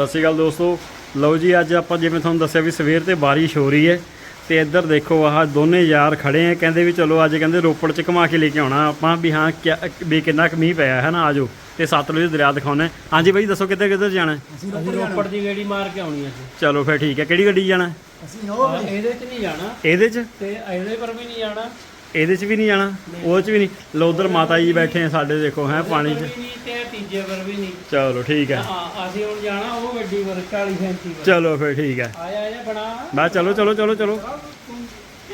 ਸਤਿ ਸ਼੍ਰੀ ਅਕਾਲ ਦੋਸਤੋ। ਲਓ ਜੀ ਅੱਜ ਆਪਾਂ ਜਿਵੇਂ ਤੁਹਾਨੂੰ ਦੱਸਿਆ ਵੀ ਸਵੇਰ ਤੇ ਬਾਰਿਸ਼ ਹੋ ਰਹੀ ਹੈ ਤੇ ਇੱਧਰ ਦੇਖੋ ਆਹ ਦੋਨੇ ਯਾਰ ਖੜੇ ਆ। ਕਹਿੰਦੇ ਵੀ ਚਲੋ ਅੱਜ ਕਹਿੰਦੇ ਰੋਪੜ ਚ ਘੁਮਾ ਕੇ ਲੈ ਕੇ ਆਉਣਾ। ਆਪਾਂ ਵੀ ਹਾਂ ਕਿਆ ਵੀ ਕਿੰਨਾ ਕੁ ਮੀਂਹ ਪਿਆ ਹੈ ਨਾ ਆਜੋ ਤੇ ਸਤਲੁਜ ਦਰਿਆ ਦਿਖਾਉਣਾ ਹੈ। ਹਾਂਜੀ ਬਾਈ ਦੱਸੋ ਕਿੱਧਰ ਕਿੱਧਰ ਜਾਣਾ? ਅਸੀਂ ਰੋਪੜ ਦੀ ਗੇੜੀ ਮਾਰ ਕੇ ਆਉਣੀ ਹੈ ਚਲੋ ਫਿਰ ਠੀਕ ਹੈ ਕਿਹੜੀ ਗੱਡੀ ਜਾਣਾ? ਅਸੀਂ ਇਹਦੇ 'ਚ ਨਹੀਂ ਜਾਣਾ। ਇਹਦੇ 'ਚ? ਤੇ ਇਹਦੇ ਪਰ ਵੀ ਨਹੀਂ ਜਾਣਾ। ਇਹਦੇ 'ਚ ਵੀ ਨਹੀਂ ਜਾਣਾ ਉਹ 'ਚ ਵੀ ਨਹੀਂ। ਲੋ ਉਧਰ ਮਾਤਾ ਜੀ ਬੈਠੇ ਆ ਸਾਡੇ ਦੇਖੋ ਹੈ ਪਾਣੀ 'ਚ। ਵੀ ਨਹੀਂ ਤੇ ਇਹ ਤੀਜੇ ਪਰ ਵੀ ਨਹੀਂ। ਚਲੋ ਠੀਕ ਹੈ। ਹਾਂ ਅਸੀਂ ਹੁਣ ਜਾਣਾ ਉਹ ਗੱਡੀ ਪਰ 40 35 ਪਰ ਚਲੋ ਫਿਰ ਠੀਕ ਹੈ। ਆਇਆ ਆਇਆ ਬਣਾ। ਬਸ ਚਲੋ ਚਲੋ ਚਲੋ ਚਲੋ।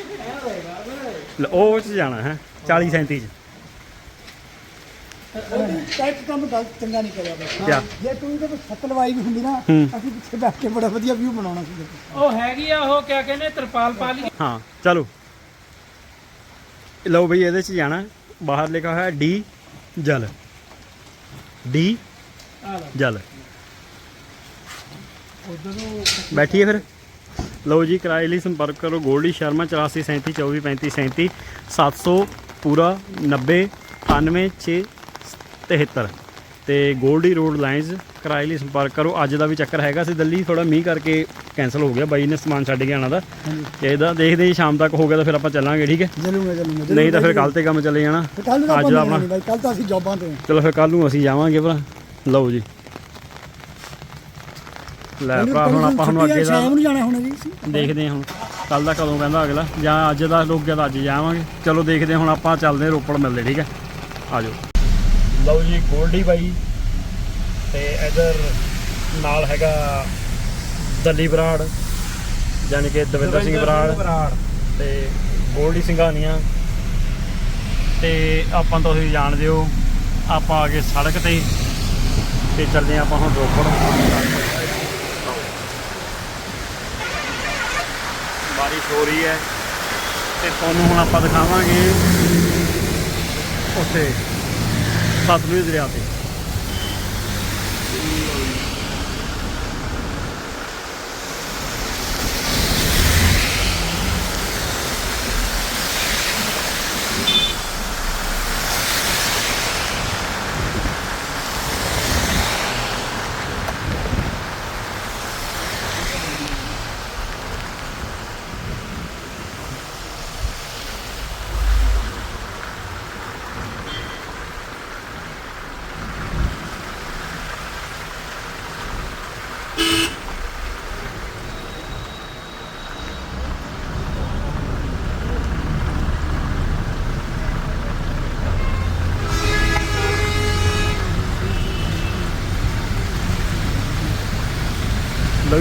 ਵੀਰੇ। ਉਹ 'ਚ ਜਾਣਾ ਹੈ 40 37 'ਚ। ਟੈਕ ਕੰਮ ਗਲਤ ਚੰਗਾ ਨਹੀਂ ਕਰਿਆ ਬਸ? ਜੇ ਤੂੰ ਇਹਦੇ ਵਿੱਚ ਛੱਤ ਲਵਾਈ ਵੀ ਹੁੰਦੀ ਨਾ। ਅਸੀਂ ਪਿੱਛੇ ਬੈਠ ਕੇ ਬੜਾ ਵਧੀਆ ਵਿਊ ਬਣਾਉਣਾ ਸੀ। ਉਹ ਹੈਗੀ ਆ ਉਹ ਕਿਆ ਕਹਿੰਦੇ ਤਰਪਾਲ ਪਾ ਲਈ ਹਾਂ ਚਲੋ। ਲਓ ਬਈ ਇਹਦੇ 'ਚ ਜਾਣਾ। ਬਾਹਰ ਲਿਖਿਆ ਹੋਇਆ ਡੀ ਜਲ। ਡੀ ਜਲ। ਬੈਠੀਏ ਫਿਰ। ਲਓ ਜੀ, ਕਿਰਾਏ ਲਈ ਸੰਪਰਕ ਕਰੋ। ਗੋਲਡੀ ਸ਼ਰਮਾ 84 37 24 35 37 700 ਪੂਰਾ 90 98 6 73 ਤੇ ਗੋਲਡੀ ਰੋਡ ਲਾਈਨਸ ਕਿਰਾਏ ਲਈ ਸੰਪਰਕ ਕਰੋ। ਅੱਜ ਦਾ ਵੀ ਚੱਕਰ ਹੈਗਾ ਸੀ ਦਿੱਲੀ ਥੋੜਾ ਮੀਂਹ ਕਰਕੇ ਕੈਨਸਲ ਹੋ ਗਿਆ ਬਾਈ ਨੇ ਸਮਾਨ ਛੱਡ ਕੇ ਆਣਾ ਦਾ। ਤੇ ਇਹਦਾ ਦੇਖਦੇ ਸ਼ਾਮ ਤੱਕ ਹੋ ਗਿਆ ਤਾਂ ਫਿਰ ਆਪਾਂ ਚੱਲਾਂਗੇ ਠੀਕ ਹੈ? ਨਹੀਂ ਤਾਂ ਫਿਰ ਕੱਲ ਤੇ ਕੰਮ ਚੱਲੇ ਜਾਣਾ। ਅੱਜ ਆਪਣਾ- ਕੱਲ ਤਾਂ ਅਸੀਂ ਜੌਬਾਂ ਤੇ। ਚਲੋ ਫਿਰ ਕੱਲ ਨੂੰ ਅਸੀਂ ਜਾਵਾਂਗੇ ਭਰਾ। ਲਓ ਜੀ। ਲੈ ਭਰਾ ਹੁਣ ਆਪਾਂ ਹੁਣ ਅੱਗੇ ਦਾ ਸ਼ਾਮ ਨੂੰ ਜਾਣਾ ਹੁਣ ਜੀ ਅਸੀਂ। ਦੇਖਦੇ ਹਾਂ ਹੁਣ। ਕੱਲ ਦਾ ਕਦੋਂ ਕਹਿੰਦਾ ਅਗਲਾ? ਜਾਂ ਅੱਜ ਦਾ ਰੁਕ ਗਿਆ ਤਾਂ ਅੱਜ ਜਾਵਾਂਗੇ। ਚਲੋ ਦੇਖਦੇ ਹਾਂ ਹੁਣ ਆਪਾਂ ਚੱਲਦੇ ਰੋਪੜ ਮਿਲਦੇ ਠੀਕ ਹੈ? ਆ ਜਾਓ। ਲਓ ਜੀ ਗੋਲਡੀ ਬਾਈ। ਤੇ ਇਧਰ ਨਾਲ ਹੈਗਾ ਦੱਲੀ ਬਰਾੜ ਯਾਨੀ ਕਿ ਦਵਿੰਦਰ ਸਿੰਘ ਬਰਾੜ ਤੇ ਗੋਲਡੀ ਸਿੰਘਾਨੀਆਂ। ਤੇ ਆਪਾਂ ਤਾਂ ਤੁਸੀਂ ਜਾਣਦੇ ਹੋ ਆਪਾਂ ਆ ਗਏ ਸੜਕ ਤੇ। ਤੇ ਚੱਲਦੇ ਆਪਾਂ ਹੁਣ ਰੋਪੜ। ਬਾਰਿਸ਼ ਹੋ ਰਹੀ ਹੈ। ਤੇ ਤੁਹਾਨੂੰ ਹੁਣ ਆਪਾਂ ਦਿਖਾਵਾਂਗੇ ਉੱਥੇ ਸਤਲੁਜ ਦਰਿਆ ਤੇ। ਲਓ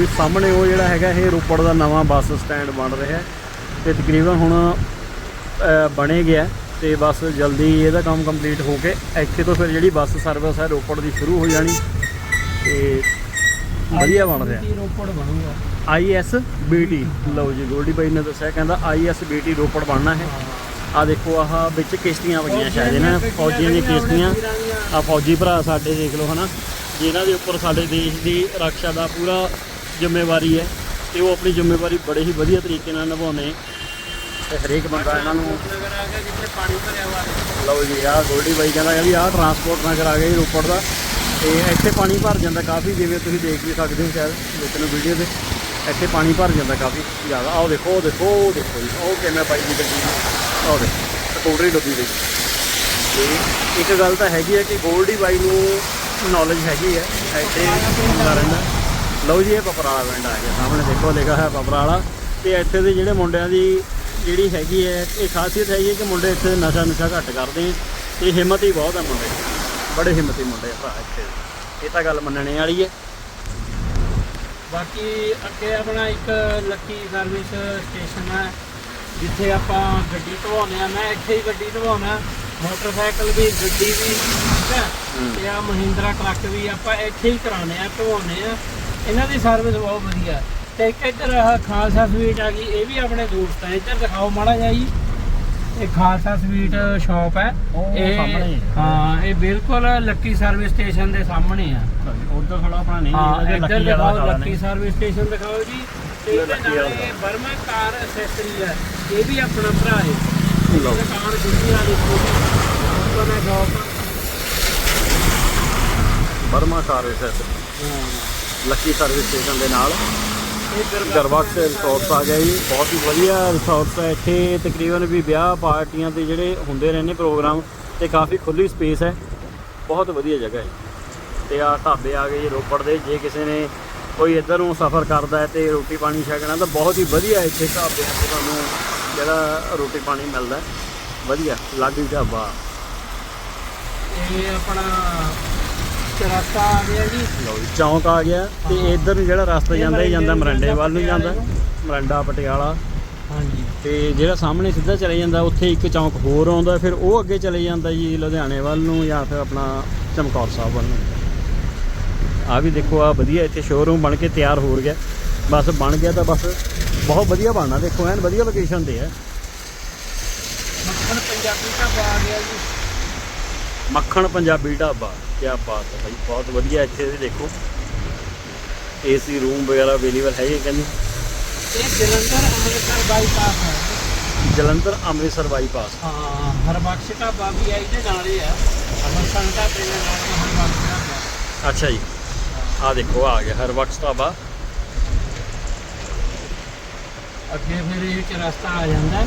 ਵੀ ਸਾਹਮਣੇ ਉਹ ਜਿਹੜਾ ਹੈਗਾ ਇਹ ਰੋਪੜ ਦਾ ਨਵਾਂ ਬੱਸ ਸਟੈਂਡ ਬਣ ਰਿਹਾ ਤੇ ਤਕਰੀਬਨ ਹੁਣ ਬਣੇ ਗਿਆ ਤੇ ਬਸ ਜਲਦੀ ਇਹਦਾ ਕੰਮ ਕੰਪਲੀਟ ਹੋ ਕੇ ਇੱਥੇ ਤੋਂ ਫਿਰ ਜਿਹੜੀ ਬੱਸ ਸਰਵਿਸ ਹੈ ਰੋਪੜ ਦੀ ਸ਼ੁਰੂ ਹੋ ਜਾਣੀ ਤੇ ਵਧੀਆ ਬਣ ਰਿਹਾ। ਰੋਪੜ ਬਣੂਗਾ। ISBT ਲਓ ਜੀ ਗੋਲਡੀ ਬਾਈ ਨੇ ਦੱਸਿਆ ਕਹਿੰਦਾ ISBT ਰੋਪੜ ਬਣਨਾ ਹੈ। ਆ ਦੇਖੋ ਆਹ ਵਿੱਚ ਕਿਸ਼ਤੀਆਂ ਪਈਆਂ ਸ਼ਾਇਦ ਇਹਨਾਂ ਫੌਜੀਆਂ ਦੀਆਂ ਕਿਸ਼ਤੀਆਂ। ਆ ਫੌਜੀ ਭਰਾ ਸਾਡੇ ਦੇਖ ਲਓ ਹਨਾ ਜਿਨ੍ਹਾਂ ਦੇ ਉੱਪਰ ਸਾਡੇ ਦੇਸ਼ ਦੀ ਰੱਖਿਆ ਦਾ ਪੂਰਾ ਜ਼ਿੰਮੇਵਾਰੀ ਹੈ ਤੇ ਉਹ ਆਪਣੀ ਜ਼ਿੰਮੇਵਾਰੀ ਬੜੇ ਹੀ ਵਧੀਆ ਤਰੀਕੇ ਨਾਲ ਨਿਭਾਉਂਦੇ ਤੇ ਹਰੇਕ ਬੰਦਾ ਇਹਨਾਂ ਨੂੰ ਲਓ ਜੀ, ਆਹ ਗੋਲਡੀ ਬਾਈ ਕਹਿੰਦਾ ਵੀ ਆਹ ਟਰਾਂਸਪੋਰਟ ਨਗਰ ਆ ਗਿਆ ਜੀ ਰੋਪੜ ਦਾ। ਤੇ ਇੱਥੇ ਪਾਣੀ ਭਰ ਜਾਂਦਾ ਕਾਫੀ, ਜਿਵੇਂ ਤੁਸੀਂ ਦੇਖ ਵੀ ਸਕਦੇ ਹੋ ਸ਼ਾਇਦ ਲੋਕਾਂ ਵੀਡੀਓ ਤੇ। ਇੱਥੇ ਪਾਣੀ ਭਰ ਜਾਂਦਾ ਕਾਫੀ ਜ਼ਿਆਦਾ। ਆਹ ਦੇਖੋ ਉਹ ਦੇਖੋ ਉਹ ਦੇਖੋ ਜੀ। ਉਹ ਕਿਵੇਂ ਬਾਈ ਦੀ ਗੱਡੀ ਨੂੰ ਆਹ ਦੇਖੋ, ਸਕੂਟਰੀ ਡੁੱਬੀ ਗਈ ਤੇ ਇੱਕ ਗੱਲ ਤਾਂ ਹੈਗੀ ਹੈ ਕਿ ਗੋਲਡੀ ਬਾਈ ਨੂੰ ਨੌਲੇਜ ਹੈਗੀ ਹੈ। ਇੱਥੇ ਹੁੰਦਾ ਰਹਿੰਦਾ। ਲਓ ਜੀ ਇਹ ਪਪਰਾਲਾ ਪਿੰਡ ਆ ਗਿਆ। ਸਾਹਮਣੇ ਦੇਖੋ ਲਿਖਿਆ ਹੈ ਪਪਰਾਲਾ ਤੇ ਇੱਥੇ ਦੇ ਜਿਹੜੇ ਮੁੰਡਿਆਂ ਦੀ ਜਿਹੜੀ ਹੈਗੀ ਹੈ ਇਹ ਖਾਸੀਅਤ ਹੈਗੀ ਹੈ ਕਿ ਮੁੰਡੇ ਇੱਥੇ ਨਸ਼ਾ ਨੁਸ਼ਾ ਘੱਟ ਕਰਦੇ ਤੇ ਹਿੰਮਤ ਹੀ ਬਹੁਤ ਹੈ ਮੁੰਡੇ ਬੜੇ ਹਿੰਮਤੀ ਮੁੰਡੇ ਆ ਭਰਾ ਇੱਥੇ। ਇਹ ਤਾਂ ਗੱਲ ਮੰਨਣੇ ਵਾਲੀ ਹੈ। ਬਾਕੀ ਅੱਗੇ ਆਪਣਾ ਇੱਕ ਲੱਕੀ ਸਰਵਿਸ ਸਟੇਸ਼ਨ ਹੈ ਜਿੱਥੇ ਆਪਾਂ ਗੱਡੀ ਧਵਾਉਂਦੇ ਆ ਮੈਂ ਇੱਥੇ ਹੀ ਗੱਡੀ ਧਵਾਉਣਾ ਮੋਟਰਸਾਈਕਲ ਵੀ ਗੱਡੀ ਵੀ ਠੀਕ ਹੈ? ਤੇ ਆ ਮਹਿੰਦਰਾ ਟਰੱਕ ਵੀ ਆਪਾਂ ਇੱਥੇ ਹੀ ਕਰਾਉਣੇ ਆ ਧਵਾਉਂਦੇ ਆ ਇਹਨਾਂ ਦੀ ਸਰਵਿਸ ਬਹੁਤ ਵਧੀਆ ਤੇ ਇੱਕ ਇੱਧਰ ਆਹ ਖਾਲਸਾ ਸਵੀਟ ਆ ਗਈ ਇਹ ਵੀ ਆਪਣੇ ਦੋਸਤ ਆ। ਇੱਧਰ ਦਿਖਾਓ ਮਾੜਾ ਜਿਹਾ ਜੀ। ਇਹ ਖਾਲਸਾ ਸਵੀਟ ਸ਼ਾਪ ਹੈ। ਉਹ ਸਾਹਮਣੇ। ਹਾਂ ਇਹ ਬਿਲਕੁਲ ਲੱਕੀ ਸਰਵਿਸ ਸਟੇਸ਼ਨ ਦੇ ਸਾਹਮਣੇ ਆ। ਉਧਰ ਥੋੜਾ ਆਪਣਾ ਨਹੀਂ ਹਾਂ ਇੱਧਰ ਲੱਕੀ ਵਾਲਾ ਦਿਖਾਓ ਲੱਕੀ ਸਰਵਿਸ ਸਟੇਸ਼ਨ ਦਿਖਾਓ ਜੀ। ਤੇ ਇਹਦੇ ਲੱਕੀ ਨਾਲ ਵਾਲਾ। ਇਹ ਬਰਮਾ ਕਾਰ ਅਸੈਸਰੀ ਹੈ। ਇਹ ਵੀ ਆਪਣਾ ਭਰਾ ਹੈ। ਲਓ। ਦੁਕਾਨ ਖੁੱਲੀ ਆ ਦੇਖੋ ਉਹਨਾਂ ਸ਼ਾਪ ਬਰਮਾ ਕਾਰ ਐਸੈਸ ਲੱਕੀ ਸਰਵਿਸ ਸਟੇਸ਼ਨ ਦੇ ਨਾਲ। ਇਹ ਗਰਵਾਕਸ ਰਿਸੋਰਟਸ ਆ ਗਿਆ ਜੀ। ਬਹੁਤ ਹੀ ਵਧੀਆ ਰਿਸੋਰਟਸ ਹੈ ਇੱਥੇ। ਤਕਰੀਬਨ ਵੀ ਵਿਆਹ ਪਾਰਟੀਆਂ ਦੇ ਜਿਹੜੇ ਹੁੰਦੇ ਰਹਿੰਦੇ ਪ੍ਰੋਗਰਾਮ, ਤੇ ਕਾਫੀ ਖੁੱਲੀ ਸਪੇਸ ਹੈ। ਬਹੁਤ ਵਧੀਆ ਜਗ੍ਹਾ ਹੈ। ਤੇ ਆ ਢਾਬੇ ਆ ਗਏ ਜੀ ਰੋਪੜ ਦੇ। ਜੇ ਕਿਸੇ ਨੇ ਕੋਈ ਇੱਧਰ ਨੂੰ ਸਫ਼ਰ ਕਰਦਾ ਹੈ ਤੇ ਰੋਟੀ ਪਾਣੀ ਛਕਣਾ ਤਾਂ ਬਹੁਤ ਹੀ ਵਧੀਆ ਇੱਥੇ ਢਾਬਿਆਂ ਤੇ ਤੁਹਾਨੂੰ ਜਿਹੜਾ ਰੋਟੀ ਪਾਣੀ ਮਿਲਦਾ ਵਧੀਆ, ਲਾਡੀ ਢਾਬਾ। ਇਹ ਆਪਣਾ ਚਰਸਤਾ ਆ ਗਿਆ ਜੀ। ਲਓ ਜੀ ਚੌਂਕ ਆ ਗਿਆ ਤੇ ਇੱਧਰ ਨੂੰ ਜਿਹੜਾ ਰਸਤਾ ਜਾਂਦਾ ਇਹ ਜਾਂਦਾ ਮਰੰਡੇ ਵੱਲ ਨੂੰ ਜਾਂਦਾ। ਮਰੰਡਾ ਪਟਿਆਲਾ। ਹਾਂਜੀ। ਤੇ ਜਿਹੜਾ ਸਾਹਮਣੇ ਸਿੱਧਾ ਚਲੇ ਜਾਂਦਾ ਉੱਥੇ ਇੱਕ ਚੌਂਕ ਹੋਰ ਆਉਂਦਾ ਫਿਰ ਉਹ ਅੱਗੇ ਚਲੇ ਜਾਂਦਾ ਜੀ ਲੁਧਿਆਣੇ ਵੱਲ ਨੂੰ ਜਾਂ ਫਿਰ ਆਪਣਾ ਚਮਕੌਰ ਸਾਹਿਬ ਵੱਲ ਨੂੰ। ਆ ਵੀ ਦੇਖੋ ਆ ਵਧੀਆ ਇੱਥੇ ਸ਼ੋਰੂਮ ਬਣ ਕੇ ਤਿਆਰ ਹੋ ਗਿਆ। ਬਸ ਬਣ ਗਿਆ ਤਾਂ ਬਸ ਬਹੁਤ ਵਧੀਆ ਬਣਨਾ ਦੇਖੋ ਐਨ ਵਧੀਆ ਲੋਕੇਸ਼ਨ ਤੇ ਹੈ। ਮੱਖਣ ਪੰਜਾਬੀ ਢਾਬਾ ਆ ਗਿਆ ਜੀ। ਮੱਖਣ ਪੰਜਾਬੀ ਢਾਬਾ। ਕੀ ਬਾਤ ਹੈ ਭਾਈ ਬਹੁਤ ਵਧੀਆ ਇੱਥੇ ਵੀ ਦੇਖੋ। ਏਸੀ ਰੂਮ ਵਗੈਰਾ ਅਵੇਲੇਬਲ ਹੈਗੇ ਕਹਿੰਦੇ। ਇਹ ਜਲੰਧਰ ਅੰਮ੍ਰਿਤਸਰ ਬਾਈਪਾਸ ਹੈ। ਜਲੰਧਰ ਅੰਮ੍ਰਿਤਸਰ ਬਾਈਪਾਸ ਹਾਂ ਹਰਬਖਸ਼ ਢਾਬਾ ਵੀ ਹੈ ਇਹਦੇ ਨਾਲ ਹੀ। ਆ ਢਾਬੇ ਦੇ ਨਾਲ ਹਰਬਖਸ਼ ਢਾਬਾ ਅੱਛਾ ਜੀ। ਆ ਦੇਖੋ ਆ ਗਿਆ ਹਰਬਖਸ਼ ਢਾਬਾ ਅੱਗੇ ਫਿਰ ਇਹ ਚਰਸਤਾ ਆ ਜਾਂਦਾ।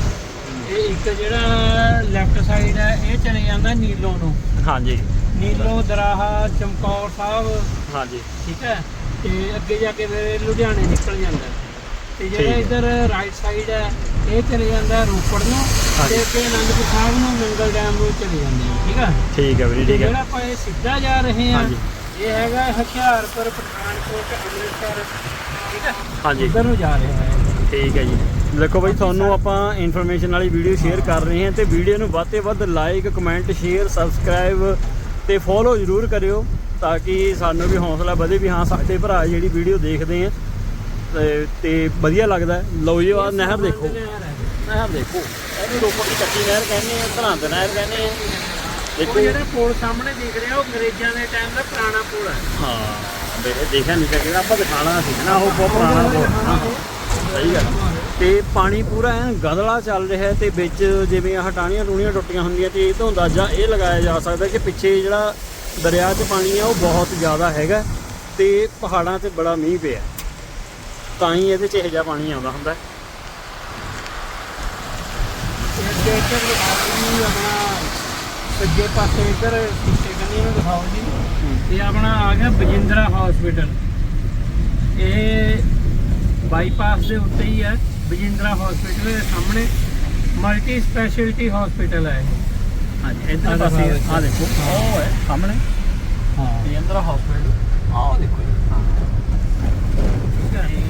ਇਹ ਇੱਕ ਜਿਹੜਾ ਲੈਫਟ ਸਾਈਡ ਹੈ ਇਹ ਚਲੇ ਜਾਂਦਾ ਨੀਲੋਂ ਨੂੰ। ਹਾਂਜੀ। ਨੀਲੋਂ ਦਰਾਹਾ ਚਮਕੌਰ ਸਾਹਿਬ। ਹਾਂਜੀ। ਠੀਕ ਹੈ? ਤੇ ਅੱਗੇ ਜਾ ਕੇ ਫਿਰ ਲੁਧਿਆਣੇ ਨਿਕਲ ਜਾਂਦਾ ਹੈ। ਤੇ ਜਿਹੜਾ ਠੀਕ ਹੈ। ਇਧਰ ਰਾਈਟ ਸਾਈਡ ਹੈ ਇਹ ਚਲੇ ਜਾਂਦਾ ਰੋਪੜ ਨੂੰ ਹਾਂਜੀ। ਤੇ ਅੱਗੇ ਅਨੰਦਪੁਰ ਸਾਹਿਬ ਨੂੰ ਨੰਗਲ ਡੈਮ ਨੂੰ ਚਲੇ ਜਾਂਦੇ ਆ ਠੀਕ ਹੈ? ਠੀਕ ਹੈ ਵੀਰੇ ਠੀਕ ਹੈ। ਜਿਹੜਾ ਆਪਾਂ ਇਹ ਸਿੱਧਾ ਜਾ ਰਹੇ ਹਾਂ ਹਾਂਜੀ। ਇਹ ਹੈਗਾ ਹਥਿਆਰਪੁਰ ਪਠਾਨਕੋਟ ਅੰਮ੍ਰਿਤਸਰ ਠੀਕ ਹੈ? ਹਾਂਜੀ। ਇੱਧਰ ਨੂੰ ਜਾ ਰਿਹਾ ਹੈ। ਠੀਕ ਹੈ ਜੀ। ਦੇਖੋ ਬਈ ਤੁਹਾਨੂੰ ਆਪਾਂ ਇਨਫੋਰਮੇਸ਼ਨ ਵਾਲੀ ਵੀਡੀਓ ਸ਼ੇਅਰ ਕਰ ਰਹੇ ਹਾਂ ਤੇ ਵੀਡੀਓ ਨੂੰ ਵੱਧ ਤੋਂ ਵੱਧ ਲਾਈਕ ਕਮੈਂਟ ਸ਼ੇਅਰ ਸਬਸਕ੍ਰਾਈਬ ਤੇ ਫੋਲੋ ਜ਼ਰੂਰ ਕਰਿਓ ਤਾਂ ਕਿ ਸਾਨੂੰ ਵੀ ਹੌਸਲਾ ਵਧੇ ਵੀ ਹਾਂ ਸਾਡੇ ਭਰਾ ਜਿਹੜੀ ਵੀਡੀਓ ਦੇਖਦੇ ਆ ਤੇ ਤੇ ਵਧੀਆ ਲੱਗਦਾ। ਲਓ ਜੀ ਆਹ ਨਹਿਰ ਦੇਖੋ। ਨਹਿਰ ਦੇਖੋ। ਇਹਨੂੰ ਰੋਪੜ ਦੀ ਕੱਚੀ ਨਹਿਰ ਕਹਿੰਦੇ ਆ ਧਰੰਦ ਨਹਿਰ ਕਹਿੰਦੇ ਆ। ਦੇਖੋ। ਜਿਹੜਾ ਪੁਲ ਸਾਹਮਣੇ ਦਿਖ ਰਿਹਾ ਉਹ ਅੰਗਰੇਜ਼ਾਂ ਦੇ ਟਾਈਮ ਦਾ ਪੁਰਾਣਾ ਪੁਲ ਹੈ। ਹਾਂ ਦੇਖਿਆ ਨਹੀਂ ਕਿ ਆਪਾਂ ਦਿਖਾਣਾ ਸੀ ਨਾ ਉਹ ਬਹੁਤ ਪੁਰਾਣਾ ਪੁਲ ਸਹੀ ਗੱਲ ਤੇ ਪਾਣੀ ਪੂਰਾ ਐਨ ਗਦਲਾ ਚੱਲ ਰਿਹਾ ਤੇ ਵਿੱਚ ਜਿਵੇਂ ਆਹ ਟਾਹਣੀਆਂ ਟੂਣੀਆਂ ਟੁੱਟੀਆਂ ਹੁੰਦੀਆਂ ਤੇ ਇਹ ਤੋਂ ਅੰਦਾਜ਼ਾ ਇਹ ਲਗਾਇਆ ਜਾ ਸਕਦਾ ਕਿ ਪਿੱਛੇ ਜਿਹੜਾ ਦਰਿਆ 'ਚ ਪਾਣੀ ਹੈ ਉਹ ਬਹੁਤ ਜ਼ਿਆਦਾ ਹੈਗਾ ਤੇ ਪਹਾੜਾਂ 'ਤੇ ਬੜਾ ਮੀਂਹ ਪਿਆ। ਤਾਂ ਹੀ ਇਹਦੇ 'ਚ ਇਹੋ ਜਿਹਾ ਪਾਣੀ ਆਉਂਦਾ ਹੁੰਦਾ। ਇੱਧਰ ਜੀ ਆਪਣਾ ਸੱਜੇ ਪਾਸੇ ਇੱਧਰ ਸ਼ੀਸ਼ੇ ਕੰਨੀ ਨੂੰ ਦਿਖਾਓ ਜੀ। ਇਹ ਆਪਣਾ ਆ ਗਿਆ ਬਜਿੰਦਰਾ ਹਸਪੀਟਲ ਇਹ ਬਾਈਪਾਸ ਦੇ ਉੱਤੇ ਹੀ ਹੈ। ਬਜਿੰਦਰਾ ਹਸਪੀਟਲ ਦੇ ਸਾਹਮਣੇ ਮਲਟੀ ਸਪੈਸ਼ਲਿਟੀ ਹਸਪੀਟਲ ਹੈ। ਹਾਂਜੀ ਇੱਧਰ ਪਾਸੇ ਆ ਦੇਖੋ। ਉਹ ਹੈ ਸਾਹਮਣੇ। ਹਾਂ। ਰਜਿੰਦਰਾ ਹਸਪੀਟਲ ਆਹ ਦੇਖੋ ਜੀ। ਹੈ। ਜੀ।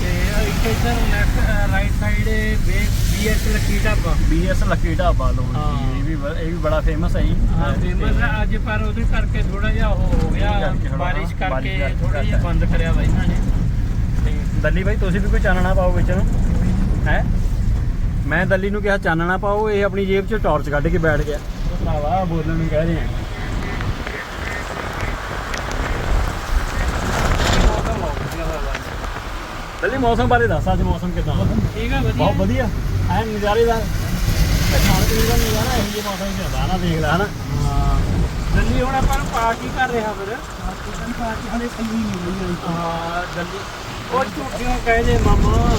ਤੇ ਇੱਕ ਇੱਧਰ left right side BS lucky dhaba. BS lucky dhaba ਲੋ ਹਾਂ। ਇਹ ਵੀ ਬ- ਇਹ ਵੀ ਬੜਾ ਫੇਮਸ ਹੈ ਜੀ। ਹਾਂ ਫੇਮਸ ਹੈ। ਅੱਜ ਪਰ ਉਹਦੇ ਕਰਕੇ ਥੋੜਾ ਜਿਹਾ ਹੋ ਗਿਆ ਬਾਰਿਸ਼ ਕਰਕੇ ਥੋੜਾ ਜਿਹਾ। ਬੰਦ ਕਰਿਆ ਵਾ ਇਹਨਾਂ ਨੇ। ਤੇ ਦੱਲੀ ਬਾਈ ਤੁਸੀਂ ਵੀ ਕੋਈ ਚਾਨਣਾ ਪਾਓ ਵਿੱਚ ਨੂੰ? ਹੈ? ਮੈਂ ਦੱਲੀ ਨੂੰ ਕਿਹਾ ਚਾਨਣਾ ਪਾਓ ਇਹ ਆਪਣੀ ਜੇਬ 'ਚ ਟਾਰਚ ਕੱਢ ਕੇ ਬੈਠ ਗਿਆ। ਭਰਾਵਾ ਬੋਲਣ ਨੂੰ ਕਹਿ ਰਹੇ ਆ। ਦੱਲੀ ਮੌਸਮ ਬਾਰੇ ਦੱਸ ਅੱਜ ਮੌਸਮ ਕਿਦਾਂ? ਠੀਕ ਹੈ ਵਧੀਆ। ਬਹੁਤ ਵਧੀਆ। ਐ ਨਜ਼ਾਰੇਦਾਰ ਖਾਣ ਪੀਣ ਦਾ ਨਜ਼ਾਰਾ ਇਹੋ ਜਿਹੇ ਮੌਸਮ 'ਚ ਹੁੰਦਾ ਨਾ ਦੇਖ ਲੈ ਹਨਾ ਦਿੱਲੀ ਹੁਣ ਆਪਾਂ ਨੂੰ ਪਾਰਟੀ ਕਰ ਰਿਹਾ ਫਿਰ। ਪਾਰਟੀ ਹਲੇ ਸਹੀ ਨਹੀਂ ਮਿਲੀ ਹਾਂ ਦਿੱਲੀ। ਉਹ ਝੂਠੀਆਂ ਕਹਦੇ ਮਾਮਾ।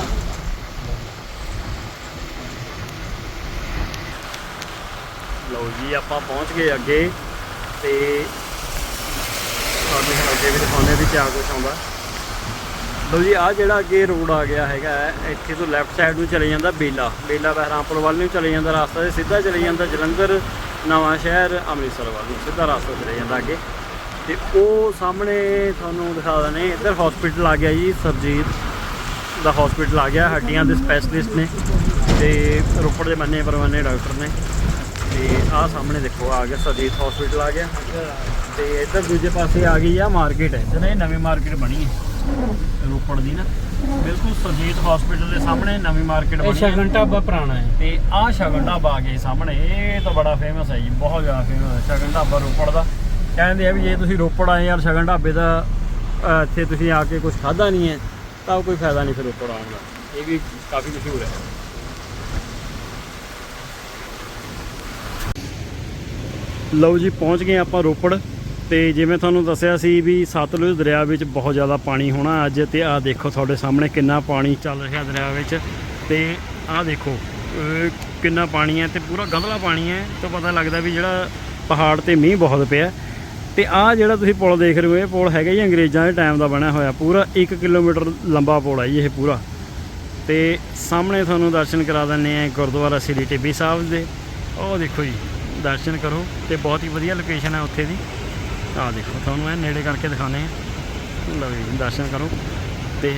ਲਓ ਜੀ, ਆਪਾਂ ਪਹੁੰਚ ਗਏ ਅੱਗੇ ਤੇ ਤੁਹਾਨੂੰ ਹੁਣ ਅੱਗੇ ਵੀ ਦਿਖਾਉਂਦੇ ਵੀ ਕਿਆ ਕੁਛ ਆਉਂਦਾ। ਲਓ ਜੀ ਆ ਜਿਹੜਾ ਅੱਗੇ ਰੋਡ ਆ ਗਿਆ ਹੈਗਾ, ਇੱਥੇ ਤੋਂ ਲੈਫਟ ਸਾਈਡ ਨੂੰ ਚਲੇ ਜਾਂਦਾ ਬੇਲਾ। ਬੇਲਾ ਬਹਿਰਾਮਪੁਰ ਵੱਲ ਨੂੰ ਚਲੇ ਜਾਂਦਾ ਰਸਤਾ ਤੇ ਸਿੱਧਾ ਚਲੇ ਜਾਂਦਾ ਜਲੰਧਰ ਨਵਾਂ ਸ਼ਹਿਰ ਅੰਮ੍ਰਿਤਸਰ ਵੱਲ ਨੂੰ ਸਿੱਧਾ ਰਸਤਾ ਚਲੇ ਜਾਂਦਾ ਅੱਗੇ। ਤੇ ਉਹ ਸਾਹਮਣੇ ਤੁਹਾਨੂੰ ਦਿਖਾ ਦਨੇ ਇੱਧਰ ਹਸਪੀਟਲ ਆ ਗਿਆ ਜੀ ਸਰਜੀਤ ਦਾ ਹਸਪੀਟਲ ਆ ਗਿਆ ਹੱਡੀਆਂ ਦੇ ਸਪੈਸ਼ਲਿਸਟ ਨੇ ਤੇ ਰੋਪੜ ਦੇ ਮੰਨੇ ਪਰਵਾਨੇ ਡਾਕਟਰ ਨੇ। ਤੇ ਆਹ ਸਾਹਮਣੇ ਦੇਖੋ ਆ ਗਿਆ ਸਰਜੀਤ ਹਸਪੀਟਲ ਆ ਗਿਆ। ਤੇ ਇੱਧਰ ਦੂਜੇ ਪਾਸੇ ਆ ਗਈ ਆ ਮਾਰਕੀਟ ਹੈ। ਇਹ ਨਵੀਂ ਮਾਰਕੀਟ ਬਣੀ ਹੈ ਰੋਪੜ ਦੀ ਨਾ। ਬਿਲਕੁਲ ਸਰਜੀਤ ਹਸਪੀਟਲ ਦੇ ਸਾਹਮਣੇ ਨਵੀਂ ਮਾਰਕੀਟ ਬਣੀ ਹੈ। ਸ਼ਗਨ ਢਾਬਾ ਪੁਰਾਣਾ ਹੈ। ਤੇ ਆਹ ਸ਼ਗਨ ਢਾਬਾ ਆ ਗਿਆ ਸਾਹਮਣੇ ਇਹ ਤਾਂ ਬੜਾ ਫੇਮਸ ਹੈ ਜੀ ਬਹੁਤ ਜ਼ਿਆਦਾ ਫੇਮਸ ਹੈ। ਸ਼ਗਨ ਢਾਬਾ ਰੋਪੜ ਦਾ। ਕਹਿੰਦੇ ਆ ਵੀ ਜੇ ਤੁਸੀਂ ਰੋਪੜ ਆਏ ਯਾਰ ਸ਼ਗਨ ਢਾਬੇ ਦਾ ਇੱਥੇ ਤੁਸੀਂ ਆ ਕੇ ਕੁਝ ਖਾਦਾ ਨਹੀਂ ਹੈ, ਤਾਂ ਕੋਈ ਫਾਇਦਾ ਨਹੀਂ ਫਿਰ ਰੋਪੜ ਆਉਣ ਦਾ। ਇਹ ਵੀ ਕਾਫੀ ਮਸ਼ਹੂਰ ਹੈ। ਲਓ ਜੀ, ਪਹੁੰਚ ਗਏ ਆਪਾਂ ਰੋਪੜ ਤੇ ਜਿਵੇਂ ਤੁਹਾਨੂੰ ਦੱਸਿਆ ਸੀ ਵੀ ਸਤਲੁਜ ਦਰਿਆ ਵਿੱਚ ਬਹੁਤ ਜ਼ਿਆਦਾ ਪਾਣੀ ਹੋਣਾ ਅੱਜ ਤੇ ਆਹ ਦੇਖੋ ਤੁਹਾਡੇ ਸਾਹਮਣੇ ਕਿੰਨਾ ਪਾਣੀ ਚੱਲ ਰਿਹਾ ਦਰਿਆ ਵਿੱਚ ਤੇ ਆਹ ਦੇਖੋ ਕਿੰਨਾ ਪਾਣੀ ਹੈ ਤੇ ਪੂਰਾ ਗੰਧਲਾ ਪਾਣੀ ਹੈ, ਤਾਂ ਪਤਾ ਲੱਗਦਾ ਵੀ ਜਿਹੜਾ ਪਹਾੜ ਤੇ ਮੀਂਹ ਬਹੁਤ ਪਿਆ। ਤੇ ਆਹ ਜਿਹੜਾ ਤੁਸੀਂ ਪੁਲ ਦੇਖ ਰਹੇ ਹੋ, ਇਹ ਪੁਲ ਹੈਗਾ ਜੀ ਅੰਗਰੇਜ਼ਾਂ ਦੇ ਟਾਈਮ ਦਾ ਬਣਿਆ ਹੋਇਆ। ਪੂਰਾ 1 ਕਿਲੋਮੀਟਰ ਲੰਬਾ ਪੁਲ ਹੈ ਜੀ ਇਹ ਪੂਰਾ। ਤੇ ਸਾਹਮਣੇ ਤੁਹਾਨੂੰ ਦਰਸ਼ਨ ਕਰਾ ਦਿੰਦੇ ਆ ਗੁਰਦੁਆਰਾ ਸ੍ਰੀ ਟਿੱਬੀ ਸਾਹਿਬ ਦੇ। ਉਹ ਦੇਖੋ ਜੀ, ਦਰਸ਼ਨ ਕਰੋ ਤੇ ਬਹੁਤ ਹੀ ਵਧੀਆ ਲੋਕੇਸ਼ਨ ਹੈ ਉੱਥੇ ਦੀ। ਆਹ ਦੇਖੋ, ਤੁਹਾਨੂੰ ਇਹ ਨੇੜੇ ਕਰਕੇ ਦਿਖਾਣੇ ਆ ਲਓ ਜੀ, ਦਰਸ਼ਨ ਕਰੋ। ਤੇ